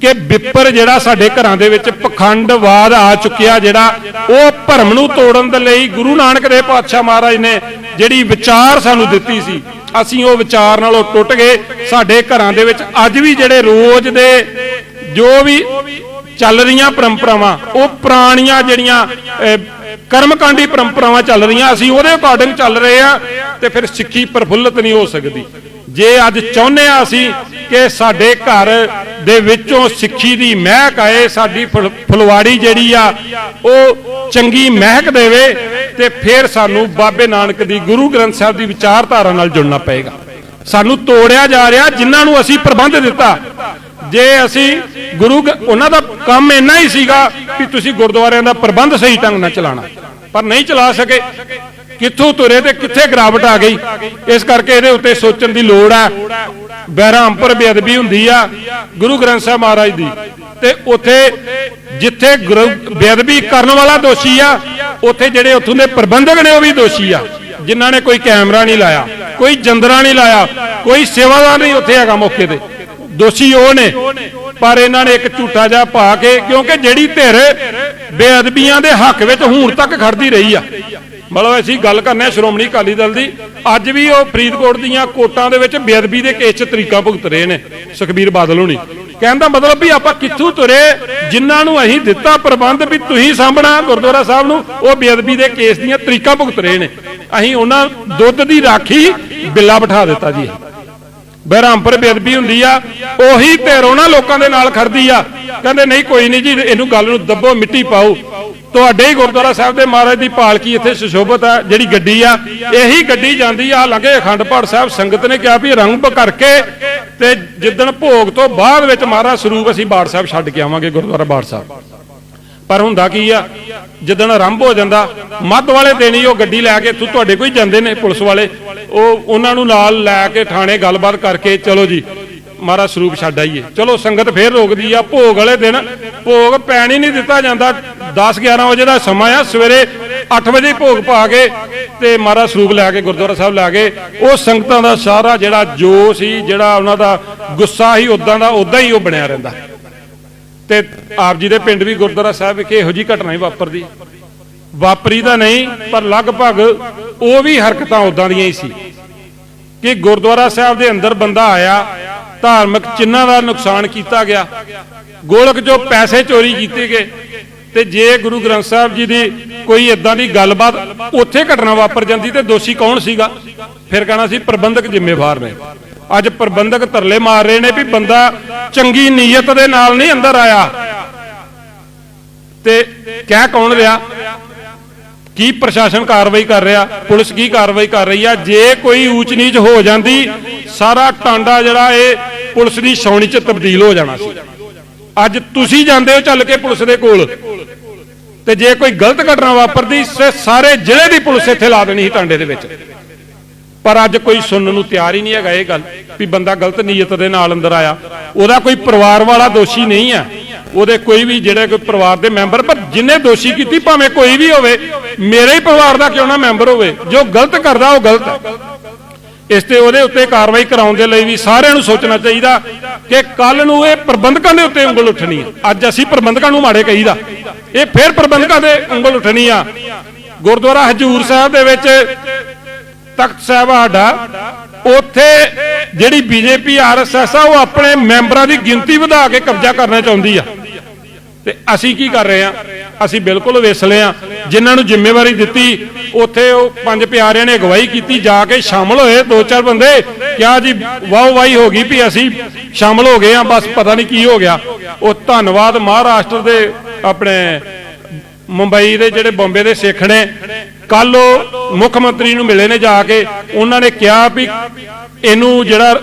ਕਿ ਵਿਪਰ ਜਿਹੜਾ ਸਾਡੇ ਘਰਾਂ ਦੇ ਵਿੱਚ ਪਖੰਡਵਾਦ ਆ ਚੁੱਕਿਆ ਜਿਹੜਾ, ਉਹ ਭਰਮ ਨੂੰ ਤੋੜਨ ਦੇ ਲਈ ਗੁਰੂ ਨਾਨਕ ਦੇਵ ਪਾਤਸ਼ਾਹ ਮਹਾਰਾਜ ਨੇ ਜਿਹੜੀ ਵਿਚਾਰ ਸਾਨੂੰ ਦਿੱਤੀ ਸੀ, ਅਸੀਂ ਉਹ ਵਿਚਾਰ ਨਾਲੋਂ ਟੁੱਟ ਗਏ। ਸਾਡੇ ਘਰਾਂ ਦੇ ਵਿੱਚ ਅੱਜ ਵੀ ਜਿਹੜੇ ਰੋਜ਼ ਦੇ ਜੋ ਵੀ ਚੱਲ ਰਹੀਆਂ ਪਰੰਪਰਾਵਾਂ, ਉਹ ਪੁਰਾਣੀਆਂ ਜਿਹੜੀਆਂ ਕਰਮਕਾਂਡੀ ਪਰੰਪਰਾਵਾਂ ਚੱਲ ਰਹੀਆਂ, ਅਸੀਂ ਉਹਦੇ ਅਕੋਰਡਿੰਗ ਚੱਲ ਰਹੇ ਆ ਤੇ ਫਿਰ ਸਿੱਖੀ ਪ੍ਰਫੁੱਲਤ ਨਹੀਂ ਹੋ ਸਕਦੀ। ਜੇ ਅੱਜ ਚਾਹੁੰਦੇ ਆ ਅਸੀਂ ਕਿ ਸਾਡੇ ਘਰ ਦੇ ਵਿੱਚੋਂ ਸਿੱਖੀ ਦੀ ਮਹਿਕ ਆਏ, ਸਾਡੀ ਫੁਲ- ਫੁਲਵਾੜੀ ਜਿਹੜੀ ਆ, ਉਹ ਚੰਗੀ ਮਹਿਕ ਦੇਵੇ ਤੇ ਫਿਰ ਸਾਨੂੰ ਬਾਬੇ ਨਾਨਕ ਦੀ ਗੁਰੂ ਗ੍ਰੰਥ ਸਾਹਿਬ ਦੀ ਵਿਚਾਰਧਾਰਾ ਨਾਲ ਜੁੜਨਾ ਪਏਗਾ। ਸਾਨੂੰ ਤੋੜਿਆ ਜਾ ਰਿਹਾ, ਜਿਨ੍ਹਾਂ ਨੂੰ ਅਸੀਂ ਪ੍ਰਬੰਧ ਦਿੱਤਾ ਜੇ ਅਸੀਂ ਗੁਰੂ ਉਹਨਾਂ ਦਾ ਕੰਮ ਇੰਨਾ ਹੀ ਸੀਗਾ ਕਿ ਤੁਸੀਂ ਗੁਰਦੁਆਰਿਆਂ ਦਾ ਪ੍ਰਬੰਧ ਸਹੀ ਢੰਗ ਨਾਲ ਚਲਾਣਾ ਪਰ ਨਹੀਂ ਚਲਾ ਸਕੇ। ਕਿੱਥੋਂ ਤੁਰੇ ਤੇ ਕਿੱਥੇ ਗਿਰਾਵਟ ਆ ਗਈ? ਇਸ ਕਰਕੇ ਇਹਦੇ ਉੱਤੇ ਸੋਚਣ ਦੀ ਲੋੜ ਆ। ਬਹਿਰਾਮਪੁਰ ਬੇਅਦਬੀ ਹੁੰਦੀ ਆ ਗੁਰੂ ਗ੍ਰੰਥ ਸਾਹਿਬ ਮਹਾਰਾਜ ਦੀ। ਤੇ ਉੱਥੇ ਜਿੱਥੇ ਗੁਰੂ ਬੇਅਦਬੀ ਕਰਨ ਵਾਲਾ ਦੋਸ਼ੀ ਆ, ਉੱਥੇ ਜਿਹੜੇ ਉੱਥੋਂ ਦੇ ਪ੍ਰਬੰਧਕ ਨੇ ਉਹ ਵੀ ਦੋਸ਼ੀ ਆ। ਜਿਨ੍ਹਾਂ ਨੇ ਕੋਈ ਕੈਮਰਾ ਨਹੀਂ ਲਾਇਆ, ਕੋਈ ਜੰਦਰਾ ਨਹੀਂ ਲਾਇਆ, ਕੋਈ ਸੇਵਾਦਾਰ ਨਹੀਂ ਉੱਥੇ ਹੈਗਾ ਮੌਕੇ ਤੇ। ਦੋਸ਼ੀ ਉਹ ਨੇ, ਪਰ ਇਹਨਾਂ ਨੇ ਇੱਕ ਝੂਠਾ ਜਿਹਾ ਪਾ ਕੇ, ਕਿਉਂਕਿ ਜਿਹੜੀ ਧਿਰ ਬੇਅਦਬੀਆਂ ਦੇ ਹੱਕ ਵਿੱਚ ਹੁਣ ਤੱਕ ਖੜਦੀ ਰਹੀ ਆ। ਮਤਲਬ ਅਸੀਂ ਗੱਲ ਕਰਨੇ ਆ ਸ਼੍ਰੋਮਣੀ ਅਕਾਲੀ ਦਲ ਦੀ। ਅੱਜ ਵੀ ਉਹ ਫਰੀਦਕੋਟ ਦੀਆਂ ਕੋਟਾਂ ਦੇ ਵਿੱਚ ਬੇਅਦਬੀ ਦੇ ਕੇਸ 'ਚ ਤਰੀਕਾ ਭੁਗਤ ਰਹੇ ਨੇ, ਸੁਖਬੀਰ ਬਾਦਲ ਹੋਣੀ। ਕਹਿੰਦਾ ਮਤਲਬ ਵੀ ਆਪਾਂ ਕਿੱਥੋਂ ਤੁਰੇ, ਜਿਨ੍ਹਾਂ ਨੂੰ ਅਸੀਂ ਦਿੱਤਾ ਪ੍ਰਬੰਧ ਵੀ ਤੁਸੀਂ ਸਾਂਭਣਾ, ਗੁਰਦੁਆਰਾ ਸਾਹਿਬ ਨੂੰ, ਉਹ ਬੇਅਦਬੀ ਦੇ ਕੇਸ ਦੀਆਂ ਤਰੀਕਾ ਭੁਗਤ ਰਹੇ ਨੇ। ਅਸੀਂ ਉਹਨਾਂ ਦੁੱਧ ਦੀ ਰਾਖੀ ਬਿੱਲਾ ਬਿਠਾ ਦਿੱਤਾ ਜੀ। ਬਹਿਰਾਮਪੁਰ ਬੇਅਦਬੀ ਹੁੰਦੀ ਆ, ਉਹੀ ਧਿਰ ਉਹਨਾਂ ਲੋਕਾਂ ਦੇ ਨਾਲ ਖੜਦੀ ਆ। ਕਹਿੰਦੇ, ਨਹੀਂ, ਕੋਈ ਨਹੀਂ ਜੀ, ਇਹਨੂੰ ਗੱਲ ਨੂੰ ਦੱਬੋ, ਮਿੱਟੀ ਪਾਓ। ਤੁਹਾਡੇ ਹੀ ਗੁਰਦੁਆਰਾ ਸਾਹਿਬ ਦੇ ਮਹਾਰਾਜ ਦੀ ਪਾਲਕੀ ਇੱਥੇ ਸੁਸ਼ੋਭਿਤ ਆ, ਜਿਹੜੀ ਗੱਡੀ ਆ, ਇਹੀ ਗੱਡੀ ਜਾਂਦੀ ਆ ਲੰਘੇ ਅਖੰਡ ਪਾਠ ਸਾਹਿਬ ਸੰਗਤ ਨੇ ਕਿਹਾ ਵੀ ਰੰਗ ਕਰਕੇ ਤੇ ਜਿੱਦਣ ਭੋਗ ਤੋਂ ਬਾਅਦ ਵਿੱਚ ਮਹਾਰਾਜ ਸਰੂਪ ਅਸੀਂ ਬਾੜ ਸਾਹਿਬ ਛੱਡ ਕੇ ਆਵਾਂਗੇ, ਗੁਰਦੁਆਰਾ ਬਾੜ ਸਾਹਿਬ। ਪਰ ਹੁੰਦਾ ਕੀ ਆ, ਜਿੱਦਣ ਆਰੰਭ ਹੋ ਜਾਂਦਾ, ਮੱਧ ਵਾਲੇ ਦਿਨ ਹੀ ਉਹ ਗੱਡੀ ਲੈ ਕੇ ਇੱਥੋਂ ਤੁਹਾਡੇ ਕੋਈ ਜਾਂਦੇ ਨੇ, ਪੁਲਿਸ ਵਾਲੇ ਉਹ ਉਹਨਾਂ ਨੂੰ ਨਾਲ ਲੈ ਕੇ ਥਾਣੇ ਗੱਲਬਾਤ ਕਰਕੇ, ਚਲੋ ਜੀ, ਮਹਾਰਾਜ ਸਰੂਪ ਛੱਡ ਆਈਏ। ਚਲੋ, ਸੰਗਤ ਫੇਰ ਰੋਕਦੀ ਆ, ਭੋਗ ਵਾਲੇ ਦਿਨ ਭੋਗ ਪੈਣ ਹੀ ਨਹੀਂ ਦਿੱਤਾ ਜਾਂਦਾ। 10 11 ਵਜੇ ਦਾ ਸਮਾਂ ਆ, ਸਵੇਰੇ 8 ਵਜੇ ਭੋਗ ਪਾ ਕੇ ਤੇ ਮਹਾਰਾਜ ਸਰੂਪ ਲੈ ਕੇ, ਗੁਰਦੁਆਰਾ ਸਾਹਿਬ ਲੈ ਕੇ, ਉਹ ਸੰਗਤਾਂ ਦਾ ਸਾਰਾ ਜਿਹੜਾ ਜੋਸ਼ ਸੀ, ਜਿਹੜਾ ਉਹਨਾਂ ਦਾ ਗੁੱਸਾ ਸੀ ਉਦਾਂ ਦਾ ਉਦਾਂ ਹੀ ਉਹ ਬਣਿਆ ਰਹਿੰਦਾ। ਤੇ ਆਪ ਜੀ ਦੇ ਪਿੰਡ ਵੀ ਗੁਰਦੁਆਰਾ ਸਾਹਿਬ ਵਿਖੇ ਇਹੋ ਜੀ ਘਟਨਾ ਹੀ ਵਾਪਰਦੀ। ਵਾਪਰੀ ਤਾਂ ਨਹੀਂ, ਪਰ ਲਗਭਗ ਉਹ ਵੀ ਹਰਕਤਾਂ ਉਦਾਂ ਦੀਆਂ ਹੀ ਸੀ। ਕਿ ਗੁਰਦੁਆਰਾ ਸਾਹਿਬ ਦੇ ਅੰਦਰ ਬੰਦਾ ਆਇਆ, ਧਾਰਮਿਕ ਚਿੰਨਾਂ ਦਾ ਨੁਕਸਾਨ ਕੀਤਾ ਗਿਆ। ਗੋਲਕ ਚੋਂ ਪੈਸੇ ਚੋਰੀ ਕੀਤੇ ਗਏ ਤੇ ਜੇ ਗੁਰੂ ਗ੍ਰੰਥ ਸਾਹਿਬ ਜੀ ਦੀ ਕੋਈ ਇਦਾਂ ਦੀ ਗੱਲਬਾਤ ਉੱਥੇ ਘਟਨਾ ਵਾਪਰ ਜਾਂਦੀ ਤੇ ਦੋਸ਼ੀ ਕੌਣ ਸੀਗਾ? ਫਿਰ ਕਹਣਾ ਸੀ ਪ੍ਰਬੰਧਕ ਜ਼ਿੰਮੇਵਾਰ ਨੇ। ਅੱਜ ਪ੍ਰਬੰਧਕ ਤਰਲੇ ਮਾਰ ਰਹੇ ਨੇ ਵੀ ਬੰਦਾ ਚੰਗੀ ਨੀਅਤ ਦੇ ਨਾਲ ਨਹੀਂ ਅੰਦਰ ਆਇਆ। ਤੇ ਕਹਿ ਕੌਣ ਰਿਹਾ? ਕੀ ਪ੍ਰਸ਼ਾਸਨ ਕਾਰਵਾਈ ਕਰ ਰਿਹਾ? ਪੁਲਿਸ ਕੀ ਕਾਰਵਾਈ ਕਰ ਰਹੀ ਆ? ਜੇ ਕੋਈ ਊਚ ਨੀਚ ਹੋ ਜਾਂਦੀ, ਸਾਰਾ ਟਾਂਡਾ ਜਿਹੜਾ ਇਹ ਪੁਲਿਸ ਦੀ ਛਾਉਣੀ 'ਚ ਤਬਦੀਲ ਹੋ ਜਾਣਾ ਸੀ। ਅੱਜ ਤੁਸੀਂ ਜਾਂਦੇ ਹੋ ਚੱਲ ਕੇ ਪੁਲਿਸ ਦੇ ਕੋਲ। ਤੇ ਜੇ ਕੋਈ ਗਲਤ ਘਟਨਾ ਵਾਪਰਦੀ ਸਾਰੇ ਜ਼ਿਲ੍ਹੇ ਦੀ ਪੁਲਿਸ ਇੱਥੇ ਲਾ ਦੇਣੀ ਸੀ ਟਾਂਡੇ ਦੇ ਵਿੱਚ। ਪਰ ਅੱਜ ਕੋਈ ਸੁਣਨ ਨੂੰ ਤਿਆਰ ਹੀ ਨਹੀਂ ਹੈਗਾ ਇਹ ਗੱਲ, ਵੀ ਬੰਦਾ ਗਲਤ ਨੀਅਤ ਦੇ ਨਾਲ ਅੰਦਰ ਆਇਆ। ਉਹਦਾ ਕੋਈ ਪਰਿਵਾਰ ਵਾਲਾ ਦੋਸ਼ੀ ਨਹੀਂ ਹੈ ਉਹਦੇ ਕੋਈ ਵੀ ਜਿਹੜੇ ਕੋਈ ਪਰਿਵਾਰ ਦੇ ਮੈਂਬਰ, ਪਰ ਜਿੰਨੇ ਦੋਸ਼ੀ ਕੀਤੀ ਭਾਵੇਂ ਕੋਈ ਵੀ ਹੋਵੇ, ਮੇਰੇ ਹੀ ਪਰਿਵਾਰ ਦਾ ਕਿਉਂ ਨਾ ਮੈਂਬਰ ਹੋਵੇ? ਜੋ ਗਲਤ ਕਰਦਾ, ਉਹ ਗਲਤ ਹੈ। ਇਸ ਤੇ ਉਹਦੇ ਉੱਤੇ ਕਾਰਵਾਈ ਕਰਾਉਣ ਦੇ ਲਈ ਵੀ ਸਾਰਿਆਂ ਨੂੰ ਸੋਚਣਾ ਚਾਹੀਦਾ ਕਿ ਕੱਲ ਨੂੰ ਇਹ ਪ੍ਰਬੰਧਕਾਂ ਦੇ ਉੱਤੇ ਉਂਗਲ ਉੱਠਣੀ ਹੈ ਅੱਜ ਅਸੀਂ ਪ੍ਰਬੰਧਕਾਂ ਨੂੰ ਮਾੜੇ ਕਹੀਦਾ। ਇਹ ਫਿਰ ਪ੍ਰਬੰਧਕਾਂ ਦੇ ਉਂਗਲ ਉੱਠਣੀ ਆ। ਗੁਰਦੁਆਰਾ ਹਜੂਰ ਸਾਹਿਬ ਦੇ ਵਿੱਚ ਤਖਤ ਸਾਹਿਬ ਸਾਡਾ, ਉੱਥੇ ਜਿਹੜੀ ਬੀਜੇਪੀ ਆਰਐਸਐਸ ਆ, ਉਹ ਆਪਣੇ ਮੈਂਬਰਾਂ ਦੀ ਗਿਣਤੀ ਵਧਾ ਕੇ ਕਬਜ਼ਾ ਕਰਨਾ ਚਾਹੁੰਦੀ ਆ। ਤੇ ਅਸੀਂ ਕੀ ਕਰ ਰਹੇ ਆ ਅਸੀਂ ਬਿਲਕੁਲ ਵਿਸਲੇ ਆ ਜਿਨ੍ਹਾਂ ਨੂੰ ਜ਼ਿੰਮੇਵਾਰੀ ਦਿੱਤੀ, ਉੱਥੇ ਉਹ ਪੰਜ ਪਿਆਰਿਆਂ ਨੇ ਅਗਵਾਈ ਕੀਤੀ, ਜਾ ਕੇ ਸ਼ਾਮਲ ਹੋਏ ਦੋ ਚਾਰ ਬੰਦੇ। ਕਿਹਾ ਜੀ, ਵਾਹ ਵਾਹੀ ਹੋ ਗਈ ਵੀ ਅਸੀਂ ਸ਼ਾਮਲ ਹੋ ਗਏ ਆ ਬਸ ਪਤਾ ਨਹੀਂ ਕੀ ਹੋ ਗਿਆ। ਉਹ ਧੰਨਵਾਦ ਮਹਾਰਾਸ਼ਟਰ ਦੇ ਆਪਣੇ ਮੁੰਬਈ ਦੇ ਜਿਹੜੇ ਬੰਬੇ ਦੇ ਸਿੱਖ ਨੇ। ਕੱਲ ਉਹ ਮੁੱਖ ਮੰਤਰੀ ਨੂੰ ਮਿਲੇ ਨੇ ਜਾ ਕੇ। ਉਹਨਾਂ ਨੇ ਕਿਹਾ ਵੀ ਇਹਨੂੰ ਜਿਹੜਾ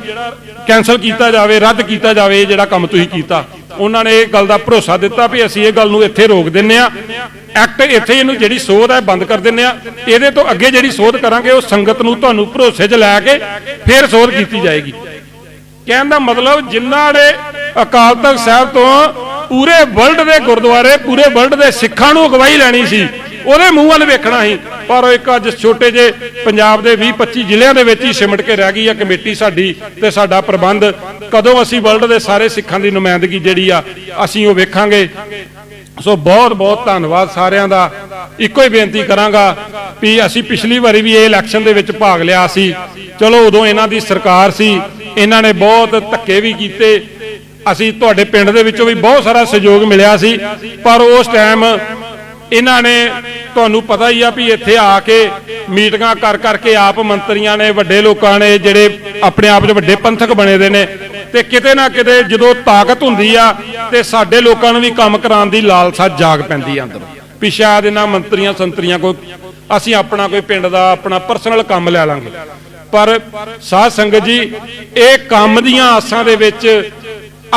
ਕੈਨਸਲ ਕੀਤਾ ਜਾਵੇ, ਰੱਦ ਕੀਤਾ ਜਾਵੇ, ਇਹ ਜਿਹੜਾ ਕੰਮ ਤੁਸੀਂ ਕੀਤਾ। ਉਹਨਾਂ ਨੇ ਇਹ ਗੱਲ ਦਾ ਭਰੋਸਾ ਦਿੱਤਾ ਵੀ ਅਸੀਂ ਇਹ ਗੱਲ ਨੂੰ ਇੱਥੇ ਰੋਕ ਦਿੰਨੇ ਆ ਐਕਟ ਇੱਥੇ ਇਹਨੂੰ ਜਿਹੜੀ ਸੋਧ ਹੈ ਬੰਦ ਕਰ ਦਿੰਨੇ ਆ ਇਹਦੇ ਤੋਂ ਅੱਗੇ ਜਿਹੜੀ ਸੋਧ ਕਰਾਂਗੇ ਉਹ ਸੰਗਤ ਨੂੰ ਤੁਹਾਨੂੰ ਭਰੋਸੇ 'ਚ ਲੈ ਕੇ ਫਿਰ ਸੋਧ ਕੀਤੀ ਜਾਏਗੀ। ਕਹਿਣ ਦਾ ਮਤਲਬ ਜਿਨ੍ਹਾਂ ਨੇ ਅਕਾਲ ਤਖਤ ਸਾਹਿਬ ਤੋਂ ਪੂਰੇ ਵਰਲਡ ਦੇ ਗੁਰਦੁਆਰੇ, ਪੂਰੇ ਵਰਲਡ ਦੇ ਸਿੱਖਾਂ ਨੂੰ ਅਗਵਾਈ ਲੈਣੀ ਸੀ ਉਹਦੇ ਮੂੰਹ ਵੱਲ ਵੇਖਣਾ ਸੀ। ਪਰ ਉਹ ਇੱਕ ਅੱਜ ਛੋਟੇ ਜੇ ਪੰਜਾਬ ਦੇ 20 25 ਜ਼ਿਲ੍ਹਿਆਂ ਦੇ ਵਿੱਚ ਹੀ ਸਿਮਟ ਕੇ ਰਹਿ ਗਈ ਆ ਕਮੇਟੀ ਸਾਡੀ ਤੇ ਸਾਡਾ ਪ੍ਰਬੰਧ। ਕਦੋਂ ਅਸੀਂ ਵਰਲਡ ਦੇ ਸਾਰੇ ਸਿੱਖਾਂ ਦੀ ਨੁਮਾਇੰਦਗੀ ਜਿਹੜੀ ਆ, ਅਸੀਂ ਉਹ ਵੇਖਾਂਗੇ। ਸੋ ਬਹੁਤ ਬਹੁਤ ਧੰਨਵਾਦ ਸਾਰਿਆਂ ਦਾ। ਇੱਕੋ ਹੀ ਬੇਨਤੀ ਕਰਾਂਗਾ ਵੀ ਅਸੀਂ ਪਿਛਲੀ ਵਾਰੀ ਵੀ ਇਹ ਇਲੈਕਸ਼ਨ ਦੇ ਵਿੱਚ ਭਾਗ ਲਿਆ ਸੀ। ਚਲੋ ਉਦੋਂ ਇਹਨਾਂ ਦੀ ਸਰਕਾਰ ਸੀ, ਇਹਨਾਂ ਨੇ ਬਹੁਤ ਧੱਕੇ ਵੀ ਕੀਤੇ। ਅਸੀਂ ਤੁਹਾਡੇ ਪਿੰਡ ਦੇ ਵਿੱਚੋਂ ਵੀ ਬਹੁਤ ਸਾਰਾ ਸਹਿਯੋਗ ਮਿਲਿਆ ਸੀ। ਪਰ ਉਸ ਟਾਈਮ ਇਹਨਾਂ ਨੇ ਤੁਹਾਨੂੰ ਪਤਾ ਹੀ ਆ ਵੀ ਇੱਥੇ ਆ ਕੇ ਮੀਟਿੰਗਾਂ ਕਰ ਕਰਕੇ ਆਪ ਮੰਤਰੀਆਂ ਨੇ, ਵੱਡੇ ਲੋਕਾਂ ਨੇ ਜਿਹੜੇ ਆਪਣੇ ਆਪ 'ਚ ਵੱਡੇ ਪੰਥਕ ਬਣੇ ਦੇ ਨੇ ਤੇ ਕਿਤੇ ਨਾ ਕਿਤੇ ਜਦੋਂ ਤਾਕਤ ਹੁੰਦੀ ਆ ਤੇ ਸਾਡੇ ਲੋਕਾਂ ਨੂੰ ਵੀ ਕੰਮ ਕਰਾਉਣ ਦੀ ਲਾਲਸਾ ਜਾਗ ਪੈਂਦੀ ਆ ਅੰਦਰ। ਵੀ ਸ਼ਾਇਦ ਇਹਨਾਂ ਮੰਤਰੀਆਂ ਸੰਤਰੀਆਂ ਕੋ ਅਸੀਂ ਆਪਣਾ ਕੋਈ ਪਿੰਡ ਦਾ ਆਪਣਾ ਪਰਸਨਲ ਕੰਮ ਲੈ ਲਾਂਗੇ। ਪਰ ਸਾਧ ਸੰਗਤ ਜੀ, ਇਹ ਕੰਮ ਦੀਆਂ ਆਸਾਂ ਦੇ ਵਿੱਚ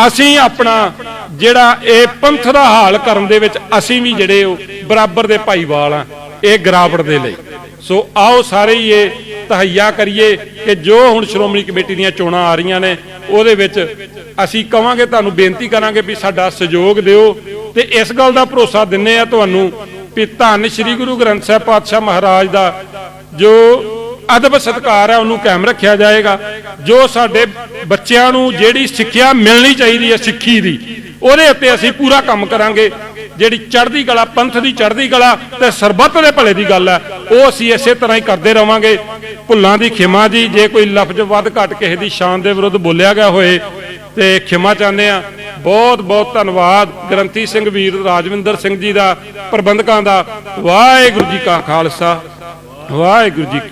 ਅਸੀਂ ਆਪਣਾ ਜਿਹੜਾ ਇਹ ਪੰਥ ਦਾ ਹਾਲ ਕਰਨ ਦੇ ਵਿੱਚ ਅਸੀਂ ਵੀ ਜਿਹੜੇ ਉਹ ਬਰਾਬਰ ਦੇ ਭਾਈਵਾਲ ਆ ਇਹ ਗਰਾਵੜ ਦੇ ਲਈ। ਸੋ ਆਓ ਸਾਰੇ ਹੀ ਇਹ ਤਹਈਆ ਕਰੀਏ ਕਿ ਜੋ ਹੁਣ ਸ਼੍ਰੋਮਣੀ ਕਮੇਟੀ ਦੀਆਂ ਚੋਣਾਂ ਆ ਰਹੀਆਂ ਨੇ, ਉਹਦੇ ਵਿੱਚ ਅਸੀਂ ਕਵਾਂਗੇ, ਤੁਹਾਨੂੰ ਬੇਨਤੀ ਕਰਾਂਗੇ ਵੀ ਸਾਡਾ ਸਹਿਯੋਗ ਦਿਓ ਤੇ ਇਸ ਗੱਲ ਦਾ ਭਰੋਸਾ ਦਿੰਨੇ ਆ ਤੁਹਾਨੂੰ ਵੀ ਧੰਨ ਸ੍ਰੀ ਗੁਰੂ ਗ੍ਰੰਥ ਸਾਹਿਬ ਪਾਤਸ਼ਾਹ ਮਹਾਰਾਜ ਦਾ ਜੋ ਅਦਬ ਸਤਕਾਰ ਹੈ ਉਹਨੂੰ ਕਾਇਮ ਰੱਖਿਆ ਜਾਏਗਾ। ਜੋ ਸਾਡੇ ਬੱਚਿਆਂ ਨੂੰ ਜਿਹੜੀ ਸਿੱਖਿਆ ਮਿਲਣੀ ਚਾਹੀਦੀ ਹੈ ਸਿੱਖੀ ਦੀ, ਉਹਦੇ ਉੱਤੇ ਅਸੀਂ ਪੂਰਾ ਕੰਮ ਕਰਾਂਗੇ। ਜਿਹੜੀ ਚੜ੍ਹਦੀ ਕਲਾ, ਪੰਥ ਦੀ ਚੜ੍ਹਦੀ ਕਲਾ ਤੇ ਸਰਬੱਤ ਦੇ ਭਲੇ ਦੀ ਗੱਲ ਹੈ, ਉਹ ਅਸੀਂ ਇਸੇ ਤਰ੍ਹਾਂ ਹੀ ਕਰਦੇ ਰਵਾਂਗੇ। ਭੁੱਲਾਂ ਦੀ ਖਿਮਾ ਜੀ, ਜੇ ਕੋਈ ਲਫ਼ਜ਼ ਵੱਧ ਘੱਟ ਕਿਸੇ ਦੀ ਸ਼ਾਨ ਦੇ ਵਿਰੁੱਧ ਬੋਲਿਆ ਗਿਆ ਹੋਏ, ਤੇ ਖਿਮਾ ਚਾਹੁੰਦੇ ਆ ਬਹੁਤ ਬਹੁਤ ਧੰਨਵਾਦ ਗ੍ਰੰਥੀ ਸਿੰਘ ਵੀਰ ਰਾਜਵਿੰਦਰ ਸਿੰਘ ਜੀ ਦਾ, ਪ੍ਰਬੰਧਕਾਂ ਦਾ। ਵਾਹਿਗੁਰੂ ਜੀ ਕਾ ਖਾਲਸਾ, ਵਾਹਿਗੁਰੂ ਜੀ